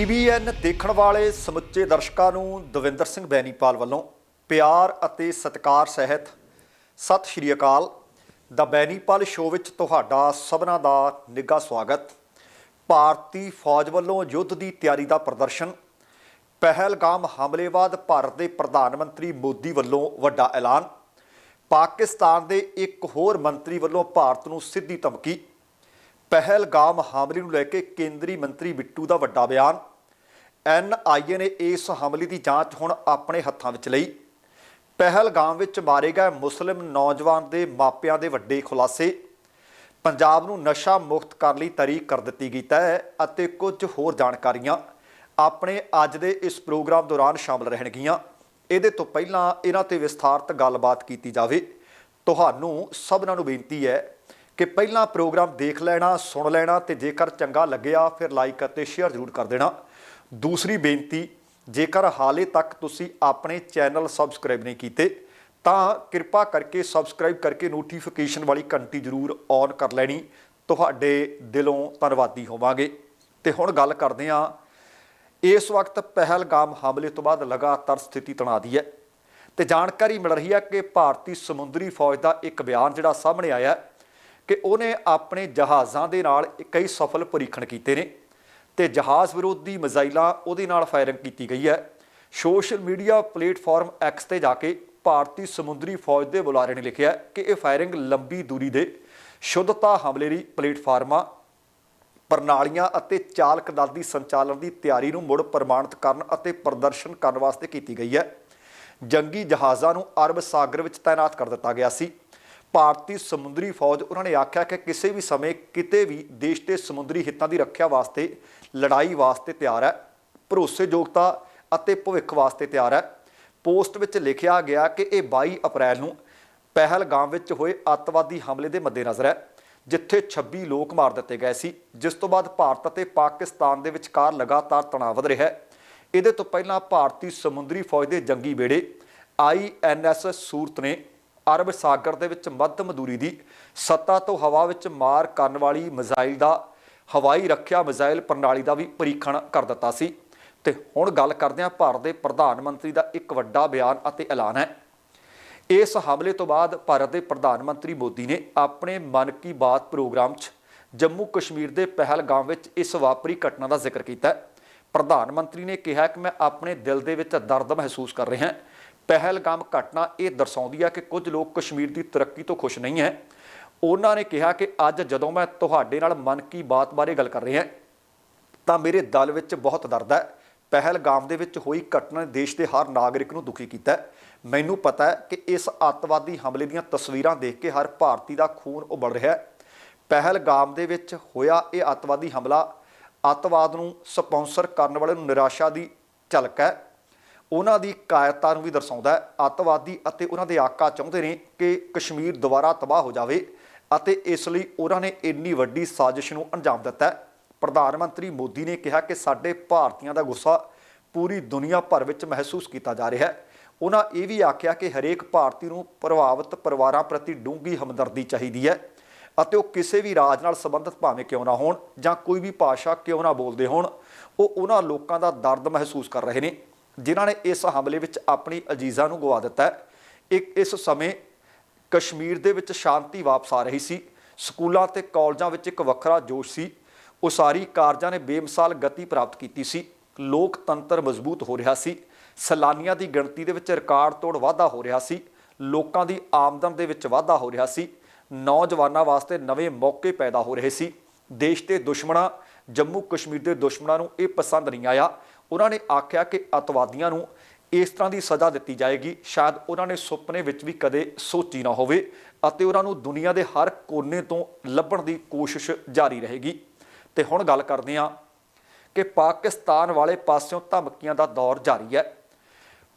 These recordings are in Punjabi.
ਟੀਵੀਐਨ ਦੇਖਣ ਵਾਲੇ ਸਮੁੱਚੇ ਦਰਸ਼ਕਾਂ ਨੂੰ ਦਵਿੰਦਰ ਸਿੰਘ ਬੈਨੀਪਾਲ ਵੱਲੋਂ ਪਿਆਰ ਅਤੇ ਸਤਿਕਾਰ ਸਹਿਤ ਸਤਿ ਸ਼੍ਰੀ ਅਕਾਲ। ਦਾ ਬੈਨੀਪਾਲ ਸ਼ੋਅ ਵਿੱਚ ਤੁਹਾਡਾ ਸਭਨਾਂ ਦਾ ਨਿੱਘਾ ਸਵਾਗਤ। ਭਾਰਤੀ ਫੌਜ ਵੱਲੋਂ ਯੁੱਧ ਦੀ ਤਿਆਰੀ ਦਾ ਪ੍ਰਦਰਸ਼ਨ, ਪਹਿਲਗਾਮ ਹਮਲੇ ਬਾਅਦ ਭਾਰਤ ਦੇ ਪ੍ਰਧਾਨ ਮੰਤਰੀ ਮੋਦੀ ਵੱਲੋਂ ਵੱਡਾ ਐਲਾਨ, ਪਾਕਿਸਤਾਨ ਦੇ ਇੱਕ ਹੋਰ ਮੰਤਰੀ ਵੱਲੋਂ ਭਾਰਤ ਨੂੰ ਸਿੱਧੀ ਧਮਕੀ, ਪਹਿਲਗਾਮ ਹਮਲੇ ਨੂੰ ਲੈ ਕੇ ਕੇਂਦਰੀ ਮੰਤਰੀ ਬਿੱਟੂ ਦਾ ਵੱਡਾ ਬਿਆਨ ਐਨਆਈਏ ਨੇ ਇਸ ਹਮਲੇ ਦੀ ਜਾਂਚ ਹੁਣ ਆਪਣੇ ਹੱਥਾਂ ਵਿੱਚ ਲਈ। ਪਹਿਲਗਾਮ ਵਿੱਚ ਮਾਰੇ ਗਏ ਮੁਸਲਿਮ ਨੌਜਵਾਨ ਦੇ ਮਾਪਿਆਂ ਦੇ ਵੱਡੇ ਖੁਲਾਸੇ। ਪੰਜਾਬ ਨੂੰ ਨਸ਼ਾ ਮੁਕਤ ਕਰਨ ਲਈ ਤਾਰੀਖ ਕਰ ਦਿੱਤੀ ਗਈ ਹੈ ਅਤੇ ਕੁਝ ਹੋਰ ਜਾਣਕਾਰੀਆਂ ਆਪਣੇ ਅੱਜ ਦੇ ਇਸ ਪ੍ਰੋਗਰਾਮ ਦੌਰਾਨ ਸ਼ਾਮਲ ਰਹਿਣਗੀਆਂ। ਇਹਦੇ ਤੋਂ ਪਹਿਲਾਂ ਇਹਨਾਂ ਤੇ ਵਿਸਥਾਰਤ ਗੱਲਬਾਤ ਕੀਤੀ ਜਾਵੇ। ਤੁਹਾਨੂੰ ਸਭਨਾਂ ਨੂੰ ਬੇਨਤੀ ਹੈ ਕਿ ਪਹਿਲਾਂ ਪ੍ਰੋਗਰਾਮ ਦੇਖ ਲੈਣਾ, ਸੁਣ ਲੈਣਾ ਤੇ ਜੇਕਰ ਚੰਗਾ ਲੱਗਿਆ ਫਿਰ ਲਾਈਕ ਅਤੇ ਸ਼ੇਅਰ ਜ਼ਰੂਰ ਕਰ ਦੇਣਾ। ਦੂਸਰੀ ਬੇਨਤੀ, ਜੇਕਰ ਹਾਲੇ ਤੱਕ ਤੁਸੀਂ ਆਪਣੇ ਚੈਨਲ ਸਬਸਕ੍ਰਾਈਬ ਨਹੀਂ ਕੀਤੇ, ਤਾਂ ਕਿਰਪਾ ਕਰਕੇ ਸਬਸਕ੍ਰਾਈਬ ਕਰਕੇ ਨੋਟੀਫਿਕੇਸ਼ਨ ਵਾਲੀ ਘੰਟੀ ਜ਼ਰੂਰ ਔਨ ਕਰ ਲੈਣੀ। ਤੁਹਾਡੇ ਦਿਲੋਂ ਧੰਨਵਾਦੀ ਹੋਵਾਂਗੇ। ਤੇ ਹੁਣ ਗੱਲ ਕਰਦੇ ਹਾਂ। ਇਸ ਵਕਤ ਪਹਿਲਗਾਮ ਹਮਲੇ ਤੋਂ ਬਾਅਦ ਲਗਾਤਾਰ ਸਥਿਤੀ ਤਣਾਦੀ ਹੈ। ਤੇ ਜਾਣਕਾਰੀ ਮਿਲ ਰਹੀ ਹੈ ਕਿ ਭਾਰਤੀ ਸਮੁੰਦਰੀ ਫੌਜ ਦਾ ਇੱਕ ਬਿਆਨ ਜਿਹੜਾ ਸਾਹਮਣੇ ਆਇਆ ਕਿ ਉਹਨੇ ਆਪਣੇ ਜਹਾਜ਼ਾਂ ਦੇ ਨਾਲ ਕਈ ਸਫਲ ਪਰੀਖਣ ਕੀਤੇ ਨੇ। ਤੇ ਜਹਾਜ਼ ਵਿਰੋਧੀ ਮਿਜ਼ਾਈਲਾਂ ਉਹਦੇ ਨਾਲ ਫਾਇਰਿੰਗ ਕੀਤੀ ਗਈ ਹੈ। ਸੋਸ਼ਲ ਮੀਡੀਆ ਪਲੇਟਫਾਰਮ ਐਕਸ ਤੇ ਜਾ ਕੇ ਭਾਰਤੀ ਸਮੁੰਦਰੀ ਫੌਜ ਦੇ ਬੁਲਾਰੇ ਨੇ ਲਿਖਿਆ ਕਿ ਇਹ ਫਾਇਰਿੰਗ ਲੰਬੀ ਦੂਰੀ ਦੇ ਸ਼ੁੱਧਤਾ ਹਮਲੇ ਲਈ ਪਲੇਟਫਾਰਮਾਂ, ਪ੍ਰਣਾਲੀਆਂ ਅਤੇ ਚਾਲਕ ਦਲ ਦੀ ਸੰਚਾਲਨ ਦੀ ਤਿਆਰੀ ਨੂੰ ਮੁੜ ਪ੍ਰਮਾਣਿਤ ਕਰਨ ਅਤੇ ਪ੍ਰਦਰਸ਼ਨ ਕਰਨ ਵਾਸਤੇ ਕੀਤੀ ਗਈ ਹੈ। ਜੰਗੀ ਜਹਾਜ਼ਾਂ ਨੂੰ ਅਰਬ ਸਾਗਰ ਵਿੱਚ ਤਾਇਨਾਤ ਕਰ ਦਿੱਤਾ ਗਿਆ ਸੀ। ਭਾਰਤੀ ਸਮੁੰਦਰੀ ਫੌਜ, ਉਹਨਾਂ ਨੇ ਆਖਿਆ ਕਿ ਕਿਸੇ ਵੀ ਸਮੇਂ ਕਿਤੇ ਵੀ ਦੇਸ਼ ਦੇ ਸਮੁੰਦਰੀ ਹਿੱਤਾਂ ਦੀ ਰੱਖਿਆ ਵਾਸਤੇ, ਲੜਾਈ ਵਾਸਤੇ ਤਿਆਰ ਹੈ, ਭਰੋਸੇਯੋਗਤਾ ਅਤੇ ਭਵਿੱਖ ਵਾਸਤੇ ਤਿਆਰ ਹੈ। ਪੋਸਟ ਵਿੱਚ ਲਿਖਿਆ ਗਿਆ ਕਿ ਇਹ 22 ਅਪ੍ਰੈਲ ਨੂੰ ਪਹਿਲਗਾਮ ਵਿੱਚ ਹੋਏ ਅੱਤਵਾਦੀ ਹਮਲੇ ਦੇ ਮੱਦੇਨਜ਼ਰ ਹੈ, ਜਿੱਥੇ 26 ਲੋਕ ਮਾਰ ਦਿੱਤੇ ਗਏ ਸੀ। ਜਿਸ ਤੋਂ ਬਾਅਦ ਭਾਰਤ ਅਤੇ ਪਾਕਿਸਤਾਨ ਦੇ ਵਿਚਕਾਰ ਲਗਾਤਾਰ ਤਣਾਅ ਵਧ ਰਿਹਾ ਹੈ। ਇਹਦੇ ਤੋਂ ਪਹਿਲਾਂ ਭਾਰਤੀ ਸਮੁੰਦਰੀ ਫੌਜ ਦੇ ਜੰਗੀ ਬੇੜੇ ਆਈਐਨਐਸ ਸੂਰਤ ਨੇ ਅਰਬ ਸਾਗਰ ਦੇ ਵਿੱਚ ਮੱਧਮ ਦੂਰੀ ਦੀ ਸੱਤਾ ਤੋਂ ਹਵਾ ਵਿੱਚ ਮਾਰ ਕਰਨ ਵਾਲੀ ਮਿਜ਼ਾਈਲ ਦਾ, ਹਵਾਈ ਰੱਖਿਆ ਮਿਜ਼ਾਈਲ ਪ੍ਰਣਾਲੀ ਦਾ ਵੀ ਪਰੀਖਣ ਕਰ ਦਿੱਤਾ ਸੀ। ਤੇ ਹੁਣ ਗੱਲ ਕਰਦੇ ਹਾਂ ਭਾਰਤ ਦੇ ਪ੍ਰਧਾਨ ਮੰਤਰੀ ਦਾ ਇੱਕ ਵੱਡਾ ਬਿਆਨ ਅਤੇ ਐਲਾਨ ਹੈ। ਇਸ ਹਮਲੇ ਤੋਂ ਬਾਅਦ ਭਾਰਤ ਦੇ ਪ੍ਰਧਾਨ ਮੰਤਰੀ ਮੋਦੀ ਨੇ ਆਪਣੇ ਮਨ ਕੀ ਬਾਤ ਪ੍ਰੋਗਰਾਮ 'ਚ ਜੰਮੂ ਕਸ਼ਮੀਰ ਦੇ ਪਹਿਲਗਾਮ ਵਿੱਚ ਇਸ ਵਾਪਰੀ ਘਟਨਾ ਦਾ ਜ਼ਿਕਰ ਕੀਤਾ ਪ੍ਰਧਾਨ ਮੰਤਰੀ ਨੇ ਕਿਹਾ ਕਿ ਮੈਂ ਆਪਣੇ ਦਿਲ ਦੇ ਵਿੱਚ ਦਰਦ ਮਹਿਸੂਸ ਕਰ ਰਿਹਾ ਹਾਂ। ਪਹਿਲਗਾਮ ਘਟਨਾ ਇਹ ਦਰਸਾਉਂਦੀ ਹੈ ਕਿ ਕੁਝ ਲੋਕ ਕਸ਼ਮੀਰ ਦੀ ਤਰੱਕੀ ਤੋਂ ਖੁਸ਼ ਨਹੀਂ ਹੈ। ਉਹਨਾਂ ਨੇ ਕਿਹਾ ਕਿ ਅੱਜ ਜਦੋਂ ਮੈਂ ਤੁਹਾਡੇ ਨਾਲ ਮਨ ਕੀ ਬਾਤ ਬਾਰੇ ਗੱਲ ਕਰ ਰਿਹਾ, ਤਾਂ ਮੇਰੇ ਦਿਲ ਵਿੱਚ ਬਹੁਤ ਦਰਦ ਹੈ। ਪਹਿਲਗਾਮ ਦੇ ਵਿੱਚ ਹੋਈ ਘਟਨਾ ਨੇ ਦੇਸ਼ ਦੇ ਹਰ ਨਾਗਰਿਕ ਨੂੰ ਦੁਖੀ ਕੀਤਾ ਮੈਨੂੰ ਪਤਾ ਹੈ ਕਿ ਇਸ ਅੱਤਵਾਦੀ ਹਮਲੇ ਦੀਆਂ ਤਸਵੀਰਾਂ ਦੇਖ ਕੇ ਹਰ ਭਾਰਤੀ ਦਾ ਖੂਨ ਉਬਲ ਰਿਹਾ ਹੈ। ਪਹਿਲਗਾਮ ਦੇ ਵਿੱਚ ਹੋਇਆ ਇਹ ਅੱਤਵਾਦੀ ਹਮਲਾ ਅੱਤਵਾਦ ਨੂੰ ਸਪਾਂਸਰ ਕਰਨ ਵਾਲੇ ਨੂੰ ਨਿਰਾਸ਼ਾ ਦੀ ਝਲਕ ਹੈ। ਉਹਨਾਂ ਦੀ ਕਾਇਰਤਾ ਨੂੰ ਵੀ ਦਰਸਾਉਂਦਾ ਹੈ, ਅੱਤਵਾਦੀ ਅਤੇ ਉਹਨਾਂ ਦੇ ਆਕਾ ਚਾਹੁੰਦੇ ਨੇ ਕਿ ਕਸ਼ਮੀਰ ਦੁਬਾਰਾ ਤਬਾਹ ਹੋ ਜਾਵੇ ਅਤੇ ਇਸ ਲਈ ਉਹਨਾਂ ਨੇ ਇੰਨੀ ਵੱਡੀ ਸਾਜ਼ਿਸ਼ ਨੂੰ ਅੰਜਾਮ ਦਿੱਤਾ ਪ੍ਰਧਾਨ ਮੰਤਰੀ ਮੋਦੀ ਨੇ ਕਿਹਾ ਕਿ ਸਾਡੇ ਭਾਰਤੀਆਂ ਦਾ ਗੁੱਸਾ ਪੂਰੀ ਦੁਨੀਆ ਭਰ ਵਿੱਚ ਮਹਿਸੂਸ ਕੀਤਾ ਜਾ ਰਿਹਾ ਹੈ। ਉਹਨਾਂ ਇਹ ਵੀ ਆਖਿਆ ਕਿ ਹਰੇਕ ਭਾਰਤੀ ਨੂੰ ਪ੍ਰਭਾਵਿਤ ਪਰਿਵਾਰਾਂ ਪ੍ਰਤੀ ਡੂੰਘੀ ਹਮਦਰਦੀ ਚਾਹੀਦੀ ਹੈ ਅਤੇ ਉਹ ਕਿਸੇ ਵੀ ਰਾਜ ਨਾਲ ਸੰਬੰਧਿਤ ਭਾਵੇਂ ਕਿਉਂ ਨਾ ਹੋਣ ਜਾਂ ਕੋਈ ਵੀ ਭਾਸ਼ਾ ਕਿਉਂ ਨਾ ਬੋਲਦੇ ਹੋਣ, ਉਹ ਉਹਨਾਂ ਲੋਕਾਂ ਦਾ ਦਰਦ ਮਹਿਸੂਸ ਕਰ ਰਹੇ ਨੇ। ਜਿਨ੍ਹਾਂ ਨੇ ਇਸ ਹਮਲੇ ਵਿੱਚ ਆਪਣੀ ਅਜੀਜ਼ਾਂ ਨੂੰ ਗਵਾ ਦਿੱਤਾ ਹੈ। ਇੱਕ ਇਸ ਸਮੇਂ ਕਸ਼ਮੀਰ ਦੇ ਵਿੱਚ ਸ਼ਾਂਤੀ ਵਾਪਸ ਆ ਰਹੀ ਸੀ। ਸਕੂਲਾਂ ਤੇ ਕਾਲਜਾਂ ਵਿੱਚ ਇੱਕ ਵੱਖਰਾ ਜੋਸ਼ ਸੀ। ਉਸਾਰੀ ਕਾਰਜਾਂ ਨੇ ਬੇਮਿਸਾਲ ਗਤੀ ਪ੍ਰਾਪਤ ਕੀਤੀ ਸੀ। ਲੋਕਤੰਤਰ ਮਜ਼ਬੂਤ ਹੋ ਰਿਹਾ ਸੀ। ਸੈਲਾਨੀਆਂ ਦੀ ਗਿਣਤੀ ਦੇ ਵਿੱਚ ਰਿਕਾਰਡ ਤੋੜ ਵਾਧਾ ਹੋ ਰਿਹਾ ਸੀ। ਲੋਕਾਂ ਦੀ ਆਮਦਨ ਦੇ ਵਿੱਚ ਵਾਧਾ ਹੋ ਰਿਹਾ ਸੀ। ਨੌਜਵਾਨਾਂ ਵਾਸਤੇ ਨਵੇਂ ਮੌਕੇ ਪੈਦਾ ਹੋ ਰਹੇ ਸੀ। ਦੇਸ਼ ਦੇ ਦੁਸ਼ਮਣਾਂ ਜੰਮੂ ਕਸ਼ਮੀਰ ਦੇ ਦੁਸ਼ਮਣਾਂ ਨੂੰ ਇਹ ਪਸੰਦ ਨਹੀਂ ਆਇਆ। ਉਹਨਾਂ ਨੇ ਆਖਿਆ ਕਿ ਅਤਵਾਦੀਆਂ ਨੂੰ ਇਸ ਤਰ੍ਹਾਂ ਦੀ ਸਜ਼ਾ ਦਿੱਤੀ ਜਾਏਗੀ। ਸ਼ਾਇਦ ਉਹਨਾਂ ਨੇ ਸੁਪਨੇ ਵਿੱਚ ਵੀ ਕਦੇ ਸੋਚੀ ਨਾ ਹੋਵੇ ਅਤੇ ਉਹਨਾਂ ਨੂੰ ਦੁਨੀਆ ਦੇ ਹਰ ਕੋਨੇ ਤੋਂ ਲੱਭਣ ਦੀ ਕੋਸ਼ਿਸ਼ ਜਾਰੀ ਰਹੇਗੀ। ਤੇ ਹੁਣ ਗੱਲ ਕਰਦੇ ਹਾਂ ਕਿ ਪਾਕਿਸਤਾਨ ਵਾਲੇ ਪਾਸਿਓਂ ਧਮਕੀਆਂ ਦਾ ਦੌਰ ਜਾਰੀ ਹੈ।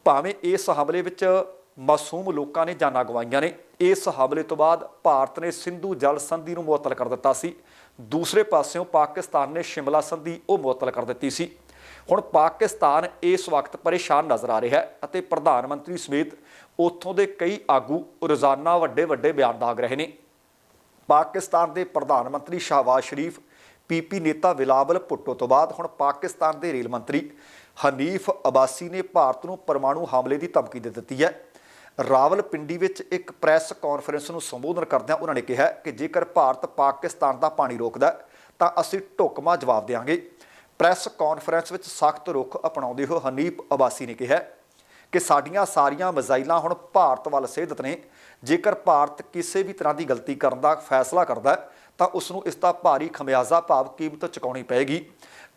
ਭਾਵੇਂ ਇਸ ਹਮਲੇ ਵਿੱਚ ਮਾਸੂਮ ਲੋਕਾਂ ਨੇ ਜਾਨਾਂ ਗਵਾਈਆਂ ਨੇ, ਇਸ ਹਮਲੇ ਤੋਂ ਬਾਅਦ ਭਾਰਤ ਨੇ ਸਿੰਧੂ ਜਲ ਸੰਧੀ ਨੂੰ ਮੁਅੱਤਲ ਕਰ ਦਿੱਤਾ ਸੀ। ਦੂਸਰੇ ਪਾਸਿਓਂ ਪਾਕਿਸਤਾਨ ਨੇ ਸ਼ਿਮਲਾ ਸੰਧੀ ਉਹ ਮੁਅੱਤਲ ਕਰ ਦਿੱਤੀ ਸੀ। ਹੁਣ ਪਾਕਿਸਤਾਨ ਇਸ ਵਕਤ ਪਰੇਸ਼ਾਨ ਨਜ਼ਰ ਆ ਰਿਹਾ ਹੈ ਅਤੇ ਪ੍ਰਧਾਨ ਮੰਤਰੀ ਸਮੇਤ ਉੱਥੋਂ ਦੇ ਕਈ ਆਗੂ ਰੋਜ਼ਾਨਾ ਵੱਡੇ ਵੱਡੇ ਬਿਆਨ ਦਾਗ ਰਹੇ ਨੇ। ਪਾਕਿਸਤਾਨ ਦੇ ਪ੍ਰਧਾਨ ਮੰਤਰੀ ਸ਼ਹਬਾਜ਼ ਸ਼ਰੀਫ ਪੀਪੀ ਨੇਤਾ ਵਿਲਾਵਲ ਭੁੱਟੋ ਤੋਂ ਬਾਅਦ ਹੁਣ ਪਾਕਿਸਤਾਨ ਦੇ ਰੇਲ ਮੰਤਰੀ ਹਨੀਫ ਅਬਾਸੀ ਨੇ ਭਾਰਤ ਨੂੰ ਪਰਮਾਣੂ ਹਮਲੇ ਦੀ ਧਮਕੀ ਦੇ ਦਿੱਤੀ ਹੈ। ਰਾਵਲਪਿੰਡੀ ਵਿੱਚ ਇੱਕ ਪ੍ਰੈਸ ਕਾਨਫਰੰਸ ਨੂੰ ਸੰਬੋਧਨ ਕਰਦਿਆਂ ਉਹਨਾਂ ਨੇ ਕਿਹਾ ਕਿ ਜੇਕਰ ਭਾਰਤ ਪਾਕਿਸਤਾਨ ਦਾ ਪਾਣੀ ਰੋਕਦਾ ਤਾਂ ਅਸੀਂ ਢੁਕਵਾਂ ਜਵਾਬ ਦੇਵਾਂਗੇ। ਪ੍ਰੈਸ ਕਾਨਫਰੰਸ ਵਿੱਚ ਸਖਤ ਰੁਖ ਅਪਣਾਉਂਦੇ ਹੋਏ ਹਨੀਫ ਅਬਾਸੀ ਨੇ ਕਿਹਾ ਕਿ ਸਾਡੀਆਂ ਸਾਰੀਆਂ ਮਿਜ਼ਾਈਲਾਂ ਹੁਣ ਭਾਰਤ ਵੱਲ ਸੇਧਤ ਨੇ। ਜੇਕਰ ਭਾਰਤ ਕਿਸੇ ਵੀ ਤਰ੍ਹਾਂ ਦੀ ਗਲਤੀ ਕਰਨ ਦਾ ਫੈਸਲਾ ਕਰਦਾ ਤਾਂ ਉਸ ਨੂੰ ਇਸ ਦਾ ਭਾਰੀ ਖਮਿਆਜ਼ਾ ਭਾਵ ਕੀਮਤ ਚੁਕਾਉਣੀ ਪਏਗੀ।